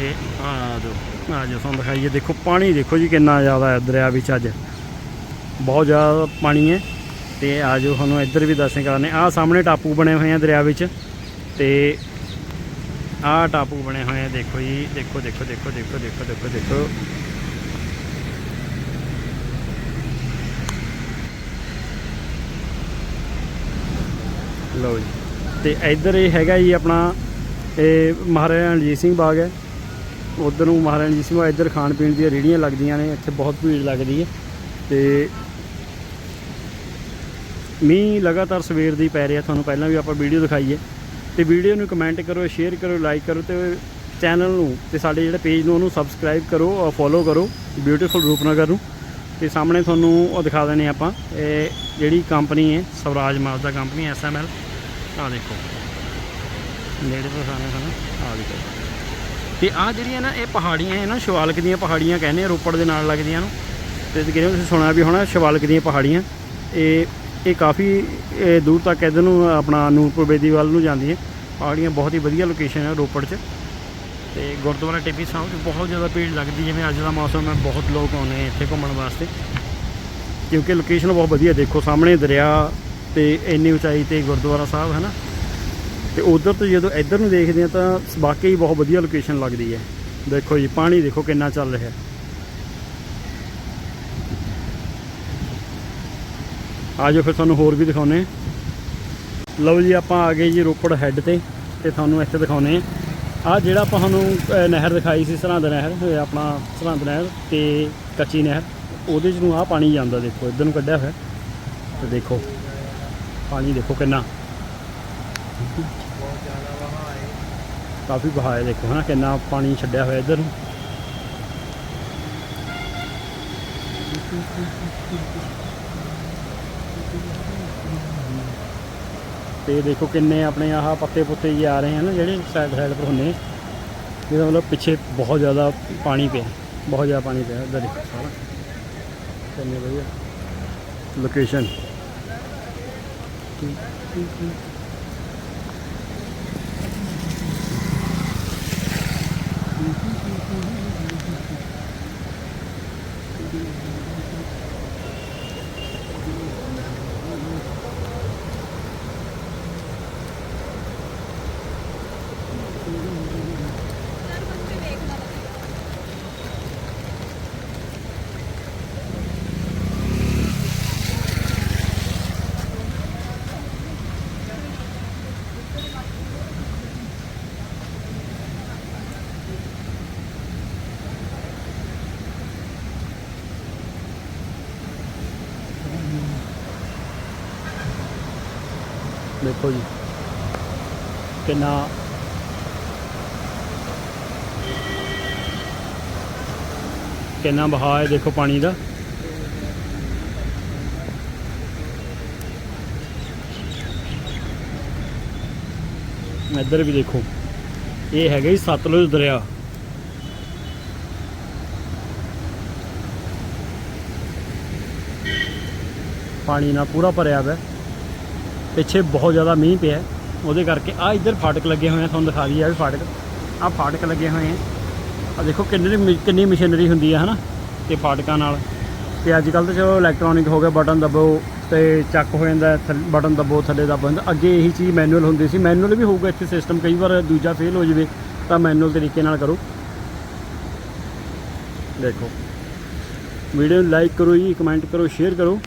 ਆ ਜੋ ਆ ਜੋ ਤੁਹਾਨੂੰ ਦਿਖਾਈਏ, ਦੇਖੋ ਪਾਣੀ ਦੇਖੋ ਜੀ ਕਿੰਨਾ ਜ਼ਿਆਦਾ ਹੈ ਦਰਿਆ ਵਿੱਚ ਅੱਜ। ਬਹੁਤ ਜ਼ਿਆਦਾ ਪਾਣੀ ਹੈ। ਤੇ ਆ ਜੋ ਤੁਹਾਨੂੰ ਇੱਧਰ ਵੀ ਦਰਸ਼ਨ ਕਰਾਣੇ ਆ ਸਾਹਮਣੇ ਟਾਪੂ ਬਣੇ ਹੋਏ ਆ ਦਰਿਆ ਵਿੱਚ ਤੇ ਆਹ ਟਾਪੂ ਬਣੇ ਹੋਏ ਆ। ਦੇਖੋ ਜੀ, ਦੇਖੋ ਦੇਖੋ ਦੇਖੋ ਦੇਖੋ ਦੇਖੋ ਦੇਖੋ ਦੇਖੋ। ਲਓ ਜੀ। ਤੇ ਇੱਧਰ ਇਹ ਹੈਗਾ ਜੀ ਆਪਣਾ, ਇਹ ਮਹਾਰਾਜਾ ਰਣਜੀਤ ਸਿੰਘ ਬਾਗ ਹੈ। ਉਧਰ ਨੂੰ ਮਹਾਰਾਜਾ ਰਣਜੀਤ ਸਿੰਘ ਬਾਗ, ਇੱਧਰ ਖਾਣ ਪੀਣ ਦੀਆਂ ਰੇਹੜੀਆਂ ਲੱਗਦੀਆਂ ਨੇ। ਇੱਥੇ ਬਹੁਤ ਭੀੜ ਲੱਗਦੀ ਹੈ। ਤੇ ਮੀਂਹ ਲਗਾਤਾਰ ਸਵੇਰ ਦੀ ਪੈ ਰਿਹਾ, ਤੁਹਾਨੂੰ ਪਹਿਲਾਂ ਵੀ ਆਪਾਂ ਵੀਡੀਓ ਦਿਖਾਈ ਹੈ। ਤੇ ਵੀਡੀਓ ਨੂੰ ਕਮੈਂਟ ਕਰੋ, ਸ਼ੇਅਰ ਕਰੋ, ਲਾਈਕ ਕਰੋ ਤੇ ਚੈਨਲ ਨੂੰ ਤੇ ਸਾਡੇ ਜਿਹੜੇ ਪੇਜ ਨੂੰ ਉਹਨੂੰ ਸਬਸਕ੍ਰਾਈਬ ਕਰੋ ਔਰ ਫੋਲੋ ਕਰੋ ਬਿਊਟੀਫੁਲ ਰੂਪਨਗਰ ਨੂੰ। ਤੇ ਸਾਹਮਣੇ ਤੁਹਾਨੂੰ ਉਹ ਦਿਖਾ ਦਿੰਦੇ ਆਪਾਂ। ਇਹ ਜਿਹੜੀ ਕੰਪਨੀ ਹੈ, ਸਵਰਾਜ ਮਾਜ਼ਦਾ ਕੰਪਨੀ ਐਸਐਮਐਲ ਆਹ ਦੇਖੋ। ਨੇੜੇ ਤੋਂ ਸਾਹਮਣੇ ਸਾਨੂੰ ਆਹ ਦੇਖੋ। ਤੇ ਆਹ ਜਿਹੜੀਆਂ ਨਾ, ਇਹ ਪਹਾੜੀਆਂ ਹੈ ਨਾ, ਸ਼ਿਵਾਲਕ ਦੀਆਂ ਪਹਾੜੀਆਂ ਕਹਿੰਦੇ ਰੋਪੜ ਦੇ ਨਾਲ ਲੱਗਦੀਆਂ ਨੂੰ। ਤੇ ਕਿਹਨੇ ਤੁਸੀਂ ਸੁਣਿਆ ਵੀ ਹੋਣਾ, ਸ਼ਿਵਾਲਕ ਦੀਆਂ ਪਹਾੜੀਆਂ। ਇਹ ਇਹ ਕਾਫੀ ਦੂਰ ਤੱਕ ਇੱਧਰ ਨੂੰ, ਆਪਣਾ ਨੂਰਪੁਰ ਬੇਦੀ ਵੱਲ ਨੂੰ ਹੈ। ਪਹਾੜੀਆਂ ਬਹੁਤ ਹੀ ਵਧੀਆ ਲੋਕੇਸ਼ਨ ਹੈ ਰੋਪੜ 'ਚ। ਤੇ ਗੁਰਦੁਆਰਾ ਟਿੱਬੀ ਸਾਹਿਬ 'ਚ ਬਹੁਤ ਜ਼ਿਆਦਾ ਭੀੜ ਲੱਗਦੀ, ਜਿਵੇਂ ਅੱਜ ਦਾ ਮੌਸਮ ਹੈ, ਬਹੁਤ ਲੋਕ ਆਉਂਦੇ ਆ ਇੱਥੇ ਘੁੰਮਣ ਵਾਸਤੇ। ਕਿਉਂਕਿ ਲੋਕੇਸ਼ਨ ਬਹੁਤ ਵਧੀਆ, ਦੇਖੋ ਸਾਹਮਣੇ ਦਰਿਆ ਤੇ ਇੰਨੀ ਉਚਾਈ ਤੇ ਗੁਰਦੁਆਰਾ ਸਾਹਿਬ ਹੈ ਨਾ। ਤੇ ਉਧਰ ਤੋਂ ਜਦੋਂ ਇੱਧਰ ਨੂੰ ਦੇਖਦੇ ਆ ਤਾਂ ਵਾਕਈ ਬਹੁਤ ਵਧੀਆ ਲੋਕੇਸ਼ਨ ਲੱਗਦੀ ਹੈ। ਦੇਖੋ ਜੀ, ਪਾਣੀ ਦੇਖੋ ਕਿੰਨਾ ਚੱਲ ਰਿਹਾ। ਆ ਜਾਓ ਫਿਰ ਤੁਹਾਨੂੰ ਹੋਰ ਵੀ ਦਿਖਾਉਨੇ ਲਓ ਜੀ, ਆਪਾਂ ਆ ਗਏ ਜੀ ਰੋਪੜ ਹੈੱਡ ਤੇ ਤੇ ਤੁਹਾਨੂੰ ਇੱਥੇ ਦਿਖਾਉਨੇ ਆ ਆ ਜਿਹੜਾ ਆਪਾਂ ਤੁਹਾਨੂੰ ਨਹਿਰ ਦਿਖਾਈ ਸੀ, ਸਰਹੰਦ ਨਹਿਰ ਆਪਣਾ ਸਰਹੰਦ ਨਹਿਰ ਤੇ ਕੱਚੀ ਨਹਿਰ। ਉਹਦੇ 'ਚ ਨੂੰ ਆ ਪਾਣੀ ਜਾਂਦਾ ਦੇਖੋ, ਇੱਧਰ ਨੂੰ ਕੱਢਿਆ ਹੋਇਆ। ਤੇ ਦੇਖੋ, ਪਾਣੀ ਦੇਖੋ ਕਿੰਨਾ। ਕਾਫੀ ਬਹਾਇਆ ਦੇਖੋ, ਹਨਾ, ਕਿੰਨਾ ਪਾਣੀ ਛੱਡਿਆ ਹੋਇਆ ਇੱਧਰ ਨੂੰ। ਤੇ ਦੇਖੋ ਕਿੰਨੇ ਆਪਣੇ ਆਹ ਪੱਤੇ ਪੁੱਤੇ ਜੀ ਆ ਰਹੇ ਹਨ, ਜਿਹੜੇ ਸਾਈਡ ਸਾਈਡ ਪਰ ਹੁੰਨੇ ਜਿਹਦਾ ਮਤਲਬ ਪਿੱਛੇ ਬਹੁਤ ਜ਼ਿਆਦਾ ਪਾਣੀ ਪਿਆ, ਬਹੁਤ ਜ਼ਿਆਦਾ ਪਾਣੀ ਪਿਆ ਇੱਧਰ ਦੇਖੋ ਸਾਰਾ। ਕਿੰਨੇ ਵਧੀਆ ਲੋਕੇਸ਼ਨ ਦੇਖੋ ਜੀ ਕਿੰਨਾ ਕਿੰਨਾ ਬਹਾਅ ਹੈ ਦੇਖੋ ਪਾਣੀ ਦਾ। ਇੱਧਰ ਵੀ ਦੇਖੋ, ਇਹ ਹੈਗਾ ਜੀ ਸਤਲੁਜ ਦਰਿਆ। ਪਾਣੀ ਨਾਲ ਪੂਰਾ ਭਰਿਆ ਹੋਇਆ। ਪਿੱਛੇ ਬਹੁਤ ਜ਼ਿਆਦਾ ਮੀਂਹ ਪਿਆ। ਉਹਦੇ ਕਰਕੇ ਆ ਇੱਧਰ ਫਾਟਕ ਲੱਗੇ ਹੋਏ ਆ, ਤੁਹਾਨੂੰ ਦਿਖਾ ਦਈਏ ਆ ਵੀ ਫਾਟਕ। ਆ ਫਾਟਕ ਲੱਗੇ ਹੋਏ ਆ। ਆ ਦੇਖੋ ਕਿੰਨੀ ਕਿੰਨੀ ਮਸ਼ੀਨਰੀ ਹੁੰਦੀ ਆ, ਹਨਾ? ਤੇ ਫਾਟਕਾਂ ਨਾਲ। ਤੇ ਅੱਜ ਕੱਲ ਤਾਂ ਚਲੋ ਇਲੈਕਟ੍ਰੋਨਿਕ ਹੋ ਗਿਆ ਬਟਨ ਦਬੋ ਤੇ ਚੱਕ ਹੋ ਜਾਂਦਾ ਬਟਨ ਦਬੋ, ਥੱਲੇ ਦੱਬ ਜਾਂਦਾ। ਅੱਗੇ ਇਹੀ ਚੀਜ਼ ਮੈਨੂਅਲ ਹੁੰਦੀ ਸੀ। ਮੈਨੂਅਲ ਵੀ ਹੋਊਗਾ ਇੱਥੇ ਸਿਸਟਮ ਕਈ ਵਾਰ ਦੂਜਾ ਫੇਲ ਹੋ ਜਾਵੇ, ਤਾਂ ਮੈਨੂਅਲ ਤਰੀਕੇ ਨਾਲ ਕਰੋ। ਦੇਖੋ। ਵੀਡੀਓ ਨੂੰ ਲਾਈਕ ਕਰੋ ਜੀ ਕਮੈਂਟ ਕਰੋ ਸ਼ੇਅਰ ਕਰੋ।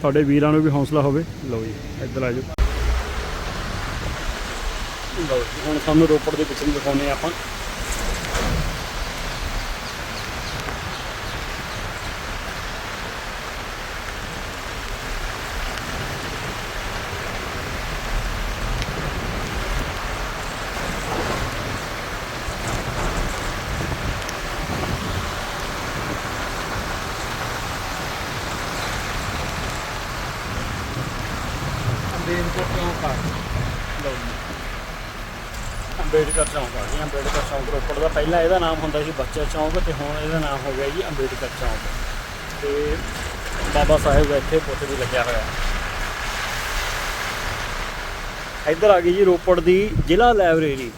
ਤੁਹਾਡੇ ਵੀਰਾਂ ਨੂੰ ਵੀ ਹੌਸਲਾ ਹੋਵੇ। ਲਓ ਜੀ, ਇੱਧਰ ਆ ਜਾਓ। ਲਓ ਜੀ, ਹੁਣ ਤੁਹਾਨੂੰ ਰੋਪੜ ਦੇ ਪਿੱਛੇ ਨੂੰ ਦਿਖਾਉਂਦੇ ਹਾਂ ਆਪਾਂ ਅੰਬੇਡਕਰ ਚੌਂਕ ਆ ਜੀ ਅੰਬੇਡਕਰ ਚੌਂਕ ਰੋਪੜ ਦਾ ਪਹਿਲਾਂ ਇਹਦਾ ਨਾਮ ਹੁੰਦਾ ਸੀ ਬੱਚਾ ਚੌਂਕ ਤੇ ਹੁਣ ਇਹਦਾ ਨਾਮ ਹੋ ਗਿਆ ਜੀ ਅੰਬੇਡਕਰ ਚੌਂਕ। ਤੇ ਬਾਬਾ ਸਾਹਿਬ ਦਾ ਇੱਥੇ ਪੁੱਤ ਵੀ ਲੱਗਿਆ ਹੋਇਆ। ਇੱਧਰ ਆ ਗਈ ਜੀ ਰੋਪੜ ਦੀ ਜ਼ਿਲ੍ਹਾ ਲਾਇਬ੍ਰੇਰੀ।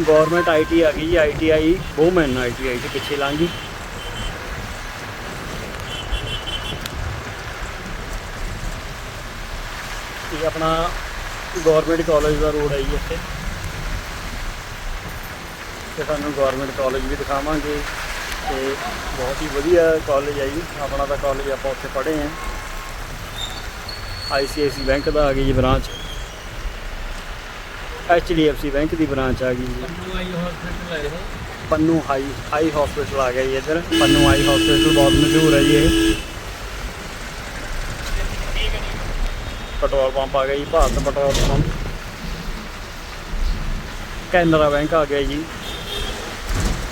ਗਵਰਨਮੈਂਟ ਆਈਟੀ ਆ ਗਈ ਜੀ ਆਈਟੀਆਈ ਵੂਮਨ ਆਈਟੀਆਈ ਦੇ ਪਿੱਛੇ ਲਾਂਗੀ ਆਪਣਾ ਗਵਰਨਮੈਂਟ ਕਾਲਜ ਦਾ ਰੋਡ ਹੈ ਜੀ ਇੱਥੇ। ਤੇ ਤੁਹਾਨੂੰ ਗਵਰਨਮੈਂਟ ਕਾਲਜ ਵੀ ਦਿਖਾਵਾਂਗੇ। ਤੇ ਬਹੁਤ ਹੀ ਵਧੀਆ ਕਾਲਜ ਹੈ ਜੀ। ਆਪਣਾ ਤਾਂ ਕਾਲਜ ਆਪਾਂ ਉੱਥੇ ਪੜ੍ਹੇ ਹਾਂ। ਆਈਸੀਆਈਸੀ ਬੈਂਕ ਦਾ ਆ ਗਈ ਜੀ ਬ੍ਰਾਂਚ ਐਚਡੀਐਫਸੀ ਬੈਂਕ ਦੀ ਬ੍ਰਾਂਚ ਆ ਗਈ ਜੀ। ਪੰਨੂ ਆਈ ਹਸਪੀਟਲ ਹੈ। ਇਹ ਪੰਨੂ ਹਾਈ ਹਾਈ ਹਸਪੀਟਲ ਆ ਗਿਆ ਜੀ ਇੱਧਰ। ਪੰਨੂ ਹਾਈ ਹਸਪੀਟਲ ਬਹੁਤ ਮਸ਼ਹੂਰ ਹੈ ਜੀ ਇਹ। ਪੈਟਰੋਲ ਪੰਪ ਆ ਗਿਆ ਜੀ, Bharat petrol pump. Canara bank ਆ ਗਿਆ ਜੀ।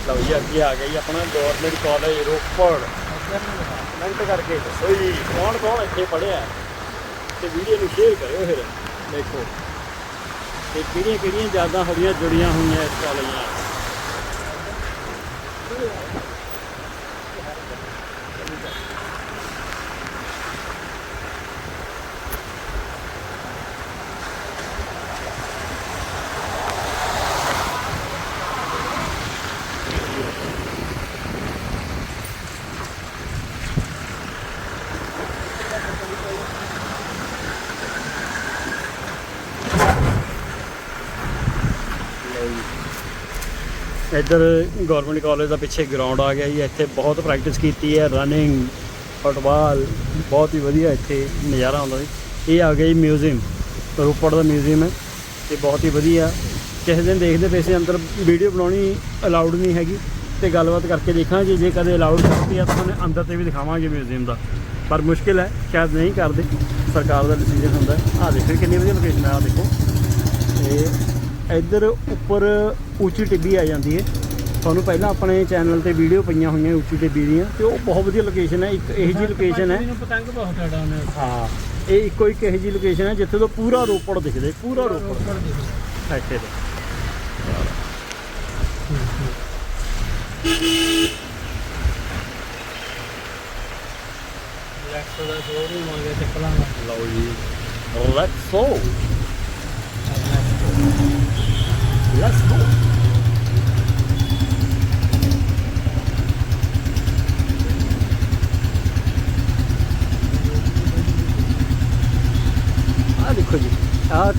ਲਓ ਜੀ, ਅੱਗੇ ਆ ਗਿਆ ਜੀ ਆਪਣਾ ਗਵਰਨਮੈਂਟ ਕਾਲਜ ਰੋਪੜ। ਕਮੈਂਟ ਕਰਕੇ ਦੱਸੋ ਜੀ, ਕੌਣ ਕੌਣ ਇੱਥੇ ਪੜ੍ਹਿਆ ਤੇ ਵੀਡੀਓ ਨੂੰ ਸ਼ੇਅਰ ਕਰਿਓ ਫਿਰ, ਦੇਖੋ। ਤੇ ਕਿਹੜੀਆਂ ਕਿਹੜੀਆਂ ਯਾਦਾਂ ਤੁਹਾਡੀਆਂ ਜੁੜੀਆਂ ਹੋਈਆਂ ਇਸ ਕਾਲਜ ਨਾਲ? ਇੱਧਰ ਗਵਰਨਮੈਂਟ ਕਾਲਜ ਦਾ ਪਿੱਛੇ ਗਰਾਊਂਡ ਆ ਗਿਆ ਜੀ, ਇੱਥੇ ਬਹੁਤ ਪ੍ਰੈਕਟਿਸ ਕੀਤੀ ਹੈ ਰਨਿੰਗ ਫੁੱਟਬਾਲ, ਬਹੁਤ ਹੀ ਵਧੀਆ ਇੱਥੇ ਨਜ਼ਾਰਾ ਆਉਂਦਾ ਜੀ। ਇਹ ਆ ਗਿਆ ਜੀ ਮਿਊਜ਼ੀਅਮ ਰੋਪੜ ਦਾ ਮਿਊਜ਼ੀਅਮ ਹੈ, ਤੇ ਬਹੁਤ ਹੀ ਵਧੀਆ। ਕਿਸੇ ਦਿਨ ਦੇਖਦੇ ਪਏ ਸੀ, ਅੰਦਰ ਵੀਡੀਓ ਬਣਾਉਣੀ ਅਲਾਉਡ ਨਹੀਂ ਹੈਗੀ, ਤੇ ਗੱਲਬਾਤ ਕਰਕੇ ਦੇਖਾਂਗੇ, ਜੇ ਕਦੇ ਅਲਾਉਡ ਕਰਦੀ ਆ ਤਾਂ ਉਹਨੇ ਅੰਦਰ ਤੇ ਵੀ ਦਿਖਾਵਾਂਗੇ ਮਿਊਜ਼ੀਅਮ ਦਾ। ਪਰ ਮੁਸ਼ਕਿਲ ਹੈ, ਸ਼ਾਇਦ ਨਹੀਂ ਕਰਦੇ। ਸਰਕਾਰ ਦਾ ਡਿਸੀਜਨ ਹੁੰਦਾ ਆ ਦੇਖੋ ਕਿੰਨੀ ਵਧੀਆ ਲੋਕੇਸ਼ਨ ਆ ਦੇਖੋ। ਤੇ ਇੱਧਰ ਉੱਪਰ ਉੱਚੀ ਟਿੱਬੀ ਆ ਜਾਂਦੀ ਹੈ ਤੁਹਾਨੂੰ ਪਹਿਲਾਂ ਆਪਣੇ ਚੈਨਲ ਤੇ ਵੀਡੀਓ ਪਈਆਂ ਹੋਈਆਂ ਉੱਚੀ ਟਿੱਬੀ ਦੀਆਂ ਤੇ ਉਹ ਬਹੁਤ ਵਧੀਆ ਲੋਕੇਸ਼ਨ ਹੈ ਇੱਕ ਇਹੋ ਜਿਹੀ ਲੋਕੇਸ਼ਨ ਹੈ। ਮੈਨੂੰ ਪਤੰਗ ਬਹੁਤ ਉਡਾਉਂਦੇ ਹਾਂ ਇਹ ਇੱਕੋ ਇੱਕ ਇਹੋ ਜਿਹੀ ਲੋਕੇਸ਼ਨ ਹੈ ਜਿੱਥੇ ਤੋਂ ਪੂਰਾ ਰੋਪੜ ਦਿਖਦੇ ਪੂਰਾ ਰੋਪੜ। ਰੋਪੜ ਦੇ ਇੱਥੇ ਤੋਂ ਲੈਕਸ ਦਾ ਸ਼ੋਰੂਮ ਆ ਗਿਆ ਚੱਪਲਾਂ ਦਾ ਲਓ ਜੀ ਲੈਟਸ ਗੋ ਦੇਖੋ ਜੀ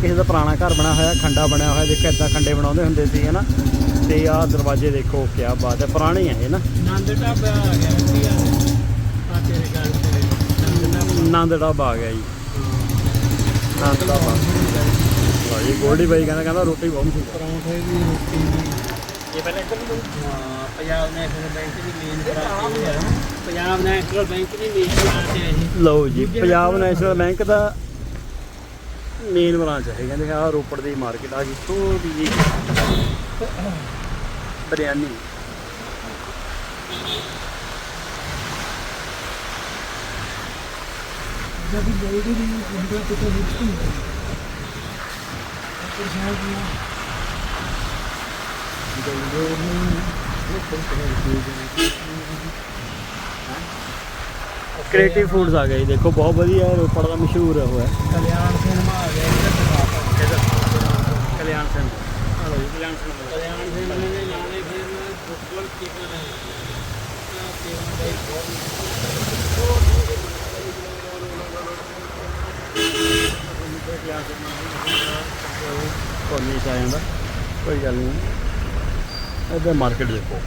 ਕਿਸੇ ਦਾ ਪੁਰਾਣਾ ਘਰ ਬਣਾ ਹੋਇਆ ਖੰਡਾ ਬਣਿਆ ਹੋਇਆ ਦੇਖੋ ਇਦਾਂ ਖੰਡੇ ਬਣਾਉਂਦੇ ਹੁੰਦੇ ਸੀ ਹਨਾ? ਤੇ ਆਹ ਦਰਵਾਜ਼ੇ ਦੇਖੋ ਕੀ ਬਾਤ ਹੈ ਪੁਰਾਣੇ ਆ ਇਹ ਨਾ। ਨੰਦ ਢਾਬਾ ਆ ਗਿਆ ਕੀ ਆ ਤੇਰੇ ਗੱਲ ਤੇ। ਨੰਦ ਢਾਬਾ। ਆ ਗਿਆ ਜੀ। ਆਨੰਦ ਢਾਬਾ। ਜੀ ਗੋਲਡੀ ਬਾਈ ਕਹਿੰਦਾ ਕਹਿੰਦਾ ਰੋਟੀ ਬਹੁਤ ਮਸ਼ਹੂਰ ਪਰੌਂਠੇ ਵੀ ਰੋਟੀ ਵੀ। ਇਹ ਪਹਿਲਾਂ ਇੱਧਰ ਨੂੰ ਹਾਂ ਪੰਜਾਬ ਨੈਸ਼ਨਲ ਬੈਂਕ ਦੀ ਮੇਨ ਬ੍ਰਾਂਚ ਇਹ ਹੈ ਪੰਜਾਬ ਨੈਸ਼ਨਲ ਬੈਂਕ ਦੀ ਮੇਨ ਬ੍ਰਾਂਚ ਹੈ। ਇਹ ਲਓ ਜੀ ਪੰਜਾਬ ਨੈਸ਼ਨਲ ਬੈਂਕ ਦਾ ਮੇਨ ਬ੍ਰਾਂਚ ਹੈ ਕਹਿੰਦੇ ਆ ਰੋਪੜ ਦੀ ਮਾਰਕੀਟ ਆ ਗਈ ਛੋਟੀ ਜੀ ਬਿਰਿਆਨੀ। ਜਦ ਵੀ ਲੇਡੀ ਦੀ ਵਿੰਡੋ ਤੇ ਤੋਂ ਵਿੱਚ ਨਹੀਂ ਪਰ ਸ਼ਾਇਦ ਨਾ ਕ੍ਰੀਏਟਿਵ ਫੂਡਸ ਆ ਗਏ ਜੀ ਦੇਖੋ ਬਹੁਤ ਵਧੀਆ ਹੈ ਰੋਪੜ ਦਾ ਮਸ਼ਹੂਰ ਹੋਇਆ ਕਲਿਆਣ ਸਿਨੇਮਾ ਆ ਗਿਆ ਇਹਦਾ ਦਿਖਾਤਾ ਕਲਿਆਣ ਸਿੰਘ ਆ ਲਓ ਜੀ ਕਲਿਆਣ ਸਿੰਘ ਕਲਿਆਣ ਸਿਨੇਮਾ ਦੇ ਨਾਲੇ ਫਿਰ ਫੁੱਟਬਾਲ ਕੋਈ ਨਹੀਂ ਆ ਜਾਂਦਾ ਕੋਈ ਗੱਲ ਨਹੀਂ। ਇੱਧਰ ਮਾਰਕੀਟ ਦੇਖੋ।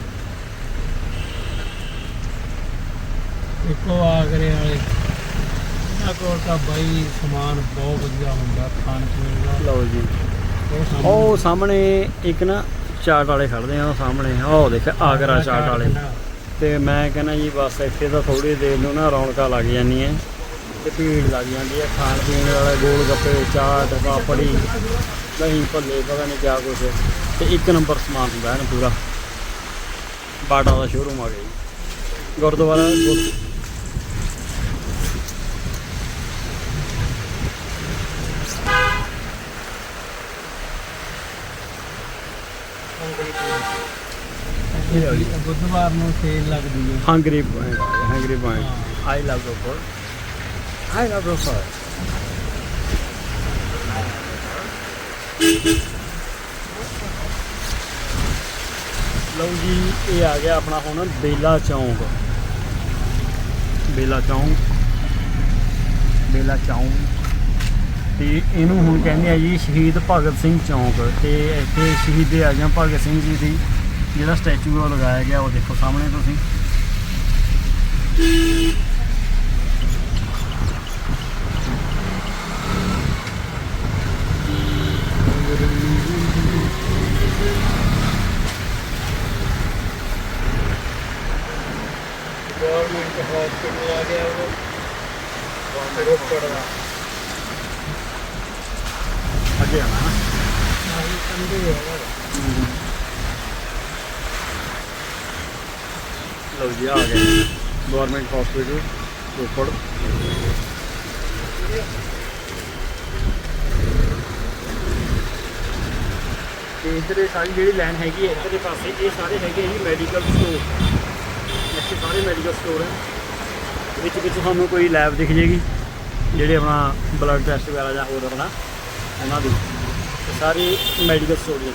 ਇੱਕੋ ਆਗਰੇ ਵਾਲੇ। ਇਹਨਾਂ ਕੋਲ ਤਾਂ ਬਾਈ ਸਮਾਨ ਬਹੁਤ ਵਧੀਆ ਹੁੰਦਾ ਖਾਣ ਪੀਣ ਦਾ। ਲਓ ਜੀ। ਉਹ ਸਾਹਮਣੇ- ਉਹ ਸਾਹਮਣੇ ਇੱਕ ਨਾ ਚਾਟ ਵਾਲੇ ਖੜਦੇ ਆ ਉਹ ਸਾਹਮਣੇ। ਉਹ ਦੇਖ ਆਗਰਾ ਚਾਟ ਵਾਲੇ। ਤੇ ਮੈਂ ਕਹਿੰਦਾ ਜੀ ਬਸ ਇੱਥੇ ਤਾਂ ਥੋੜੀ ਦੇਰ ਨੂੰ ਨਾ ਰੌਣਕਾਂ ਲੱਗ ਜਾਂਦੀਆਂ। ਤੇ ਭੀੜ ਲੱਗ ਜਾਂਦੀ ਹੈ ਖਾਣ ਪੀਣ ਵਾਲੇ ਗੋਲ ਗੱਪੇ ਚਾਟ ਪਾਪੜੀ ਦਹੀਂ ਭੱਲੇ ਪਤਾ ਨਹੀਂ ਕਿਆ ਕੁਛ। ਤੇ ਇੱਕ ਨੰਬਰ ਸਮਾਨ ਹੁੰਦਾ ਹੈ ਪੂਰਾ। ਬਾਟਾ ਦਾ ਸ਼ੋਰੂਮ ਆ ਗਿਆ ਜੀ। ਗੁਰਦੁਆਰਾ ਗੁਰਦੁਆਰ ਨੂੰ ਸੇਲ ਲੱਗਦੀ ਹੈ। Hungry point hungry point. I love ਗੋਪੁਰ I love Ropar ਲਓ ਜੀ, ਇਹ ਆ ਗਿਆ ਆਪਣਾ ਹੁਣ ਬੇਲਾ ਚੌਂਕ। ਬੇਲਾ ਚੌਂਕ। ਬੇਲਾ ਚੌਂਕ। ਤੇ ਇਹਨੂੰ ਹੁਣ ਕਹਿੰਦੇ ਆ ਜੀ ਸ਼ਹੀਦ ਭਗਤ ਸਿੰਘ ਚੌਂਕ। ਤੇ ਇੱਥੇ ਸ਼ਹੀਦ ਆਜਮ ਭਗਤ ਸਿੰਘ ਜੀ ਦੀ। ਜਿਹੜਾ ਸਟੈਚੂ ਉਹ ਲਗਾਇਆ ਗਿਆ, ਉਹ ਦੇਖੋ ਸਾਹਮਣੇ ਤੁਸੀਂ। ਗਵਰਨਮੈਂਟ ਹਸਪੀਟਲ ਆ ਗਿਆ ਉਹ ਰੋਪੜ ਦਾ ਅੱਗੇ ਆਣਾ ਨਾ ਆਹੀ ਕੰਦੇ ਹੈ ਲਓ ਜੀ ਆ ਗਏ ਗਵਰਨਮੈਂਟ ਹਸਪੀਟਲ ਰੋਪੜ ਤੇ ਇੱਧਰ ਸਾਰੀ ਜਿਹੜੀ ਲਾਈਨ ਹੈਗੀ ਹੈ, ਇੱਧਰਲੇ ਪਾਸੇ, ਇਹ ਸਾਰੇ ਹੈਗੇ ਜੀ ਮੈਡੀਕਲ ਸਟੋਰ ਇੱਥੇ ਸਾਰੇ ਮੈਡੀਕਲ ਸਟੋਰ ਹੈ। ਵਿੱਚ ਵਿੱਚ ਤੁਹਾਨੂੰ ਕੋਈ ਲੈਬ ਦਿਖ ਜੇਗੀ, ਜਿਹੜੇ ਆਪਣਾ ਬਲੱਡ ਟੈਸਟ ਵਗੈਰਾ ਜਾਂ ਹੋਰ ਆਪਣਾ, ਇਹਨਾਂ ਦੀ। ਸਾਰੇ ਮੈਡੀਕਲ ਸਟੋਰ ਦੇ ਨੇ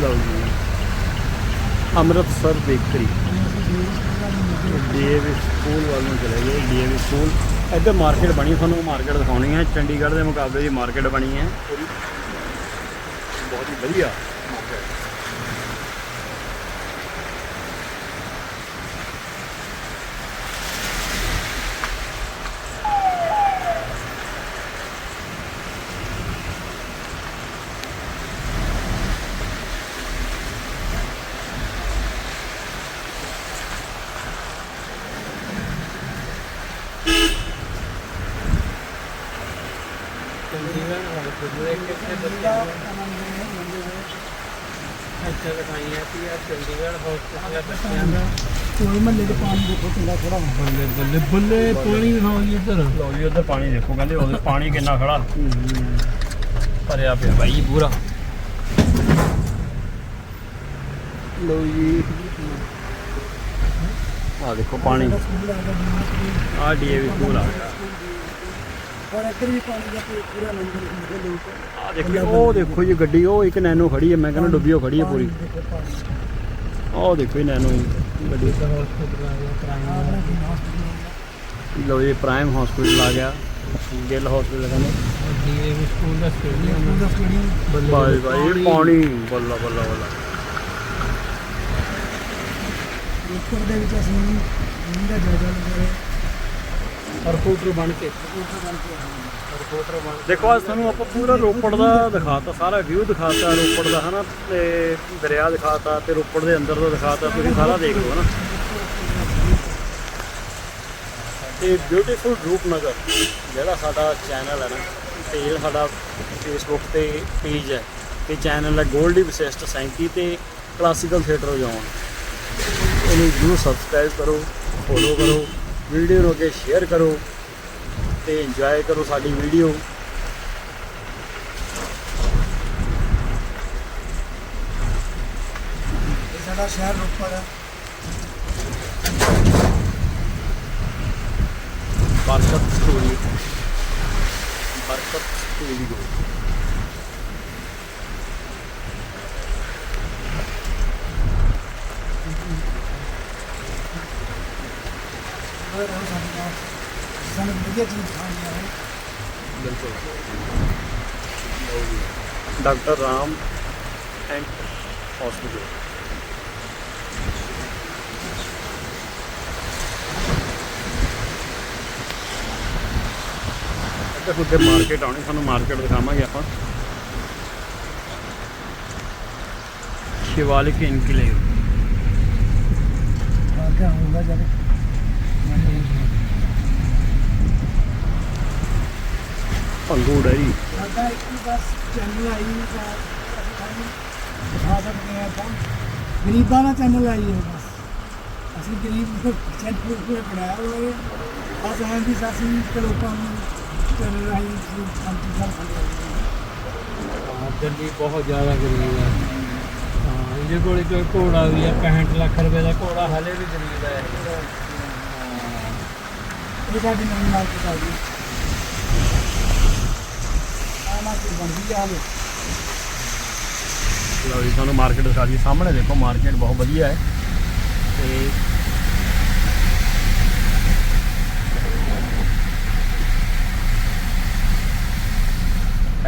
ਲਓ ਜੀ। ਅੰਮ੍ਰਿਤਸਰ ਬੇਕਰੀ ਡੀਏਵੀ ਸਕੂਲ ਵੱਲ ਨੂੰ ਚਲੇ ਗਏ ਡੀਏਵੀ ਸਕੂਲ। ਇੱਧਰ ਮਾਰਕੀਟ ਬਣੀ, ਤੁਹਾਨੂੰ ਮਾਰਕੀਟ ਦਿਖਾਉਣੀ ਹੈ। ਚੰਡੀਗੜ੍ਹ ਦੇ ਮੁਕਾਬਲੇ ਦੀ ਮਾਰਕੀਟ ਬਣੀ ਹੈ। ਬਹੁਤ ਹੀ ਵਧੀਆ market। ਚੰਡੀਗੜ੍ਹ ਹਸਪੀਟਲ ਕਿੱਥੇ ਬੱਚਿਆਂ ਨੂੰ ਅੱਛਾ ਦਿਖਾਈਆਂ ਸੀ ਆ ਚੰਡੀਗੜ੍ਹ ਹਸਪੀਟਲ ਦੇ ਬੱਚਿਆਂ ਦਾ ਮਹੱਲੇ ਦੇ ਪਾਣੀ ਦੇਖੋ ਕਿੰਨਾ ਖੜਾ ਬੱਲੇ ਬੱਲੇ ਬੱਲੇ ਪਾਣੀ ਦਿਖਾਓ ਜੀ ਇੱਧਰ। ਲਓ ਜੀ ਉੱਧਰ ਪਾਣੀ ਦੇਖੋ ਕਹਿੰਦੇ ਉਹਦੇ ਪਾਣੀ ਕਿੰਨਾ ਖੜਾ। ਭਰਿਆ ਪਿਆ ਬਾਈ ਜੀ ਪੂਰਾ। ਲਓ ਜੀ। ਆ ਦੇਖੋ ਪਾਣੀ। ਆ ਡੀਏਵੀ ਔਰ ਇੱਧਰ ਵੀ ਪਾਣੀ ਦਾ ਪੂ- ਪੂਰਾ ਨੰਬਰ ਆ ਦੇਖੋ ਉਹ ਦੇਖੋ ਜੀ ਗੱਡੀ ਉਹ ਇੱਕ ਨੈਨੋ ਖੜੀ ਹੈ ਮੈਂ ਕਹਿੰਦਾ ਡੁੱਬੀਓ ਖੜੀ ਹੈ ਪੂਰੀ। ਉਹ ਦੇਖੋ ਜੀ ਨੈਨੋ ਜੀ। ਗੱਡੀ ਹਸਪੀਟਲ ਆ ਗਿਆ ਪ੍ਰਾਈਮ ਲਓ ਜੀ ਪ੍ਰਾਈਮ ਹਸਪੀਟਲ ਆ ਗਿਆ। ਗਿੱਲ ਹਸਪੀਟਲ ਕਹਿੰਦੇ। ਡੀਏਵੀ ਸਕੂਲ ਦਾ ਸਟੇਡੀਅਮ ਦਾ ਸਟੇਡੀਅਮ ਬਾਈ ਬਾਈ ਪਾਣੀ। ਬੱਲਾ ਬੱਲਾ ਬੱਲਾ। ਰੋਪੜ ਦੇ ਵਿੱਚ ਅਸੀਂ ਇਹਦਾ ਜਾਇਜ਼ਾ ਲੈ ਰਹੇ ਰਿਪੋਰਟਰ ਬਣ ਕੇ ਰਿਪੋਰਟਰ ਬਣ ਕੇ। ਦੇਖੋ, ਅੱਜ ਤੁਹਾਨੂੰ ਆਪਾਂ ਪੂਰਾ ਰੋਪੜ ਦਾ ਦਿਖਾਤਾ, ਸਾਰਾ ਵਿਊ ਦਿਖਾਤਾ, ਰੋਪੜ ਦਾ, ਹਨਾ? ਤੇ ਦਰਿਆ ਦਿਖਾਤਾ ਤੇ ਰੋਪੜ ਦੇ ਅੰਦਰ ਦਾ ਦਿਖਾਤਾ, ਤੁਸੀਂ ਸਾਰਾ ਦੇਖ ਲਓ, ਹਨਾ? ਤੇ ਬਿਊਟੀਫੁਲ ਰੂਪਨਗਰ, ਜਿਹੜਾ ਸਾਡਾ ਚੈਨਲ ਹੈ ਨਾ, ਤੇ ਜਿਹੜਾ ਸਾਡਾ ਫੇਸਬੁੱਕ ਤੇ ਪੇਜ ਹੈ। ਤੇ ਚੈਨਲ ਹੈ 골ਡੀ ਵਿਸ਼ੇਸ਼ਟ 37 ਤੇ ਕਲਾਸੀਕਲ ਥੀਏਟਰ ਜੋਨ ਇਹਨੂੰ ਜਰੂਰ ਸਬਸਕ੍ਰਾਈਬ ਕਰੋ ਫੋਲੋ ਕਰੋ ਵੀਡੀਓ ਨੂੰ ਅੱਗੇ ਸ਼ੇਅਰ ਕਰੋ। ਤੇ ਇੰਜੋਏ ਕਰੋ ਸਾਡੀ ਵੀਡੀਓ ਇਹ ਸਾਡਾ ਸ਼ਹਿਰ ਰੋਪੜ ਹੈ। ਬਰਕਤ ਸਟੂਡੀਓ ਬਰਕਤ ਸਟੂਡੀਓ ਉਹ ਸਾਡੇ ਨਾਲ ਸਾਨੂੰ ਵਧੀਆ ਚੀਜ਼ ਖਾਣੀ ਹੈ ਬਿਲਕੁਲ। Doctor Ram and hospital. Market ਆਉਣੀ ਤੁਹਾਨੂੰ ਮਾਰਕੀਟ ਦਿਖਾਵਾਂਗੇ ਆਪਾਂ। ਸ਼ਿਵਾਲਿਕ ਇਨਕਲੇਵ। ਆ ਕੇ ਆਉਂਗਾ ਜਦ ਭੰਗੂ ਡੈਰੀ ਸਾਡਾ ਇੱਕ ਹੀ ਬਸ ਚੈਨਲ ਆਈ ਤਾਂ ਤੁਹਾਨੂੰ ਦਿਖਾ ਸਕਦੇ ਹਾਂ ਆਪਾਂ। ਗਰੀਬਾਂ ਦਾ ਚੈਨਲ ਆਈ ਹੈ ਬਸ। ਅਸੀਂ ਗਰੀਬ ਚੈਨਲ ਨੂੰ ਬਣਾਇਆ ਹੋਇਆ ਹੈ। ਬਸ ਐਂ ਵੀ ਸਾਸੀ ਤੇ ਲੋਕਾਂ ਨੂੰ ਚੱਲ ਰਹੀ ਸੀ ਪੰਜ ਸਾਲ ਖੰਡ ਹਾਂ। ਦਿੱਲੀ ਬਹੁਤ ਜ਼ਿਆਦਾ ਗਰੀਬ ਹੈ। ਹਾਂ ਇਹਦੇ ਕੋਲੇ ਕੋਈ ਘੋੜਾ ਵੀ ਹੈ 65 ਲੱਖ ਰੁਪਏ ਦਾ ਘੋੜਾ ਹਲੇ ਵੀ ਗਰੀਬ ਹੈ। ਇਹ ਸਾਡੀ ਨਵੀਂ ਮਾਰਕੀਟ ਆ ਗਈ। ਆ ਲਓ ਜੀ ਤੁਹਾਨੂੰ ਮਾਰਕੀਟ ਦਿਖਾ ਦਈਏ। ਸਾਹਮਣੇ ਦੇਖੋ ਮਾਰਕੀਟ ਬਹੁਤ ਵਧੀਆ ਹੈ। ਤੇ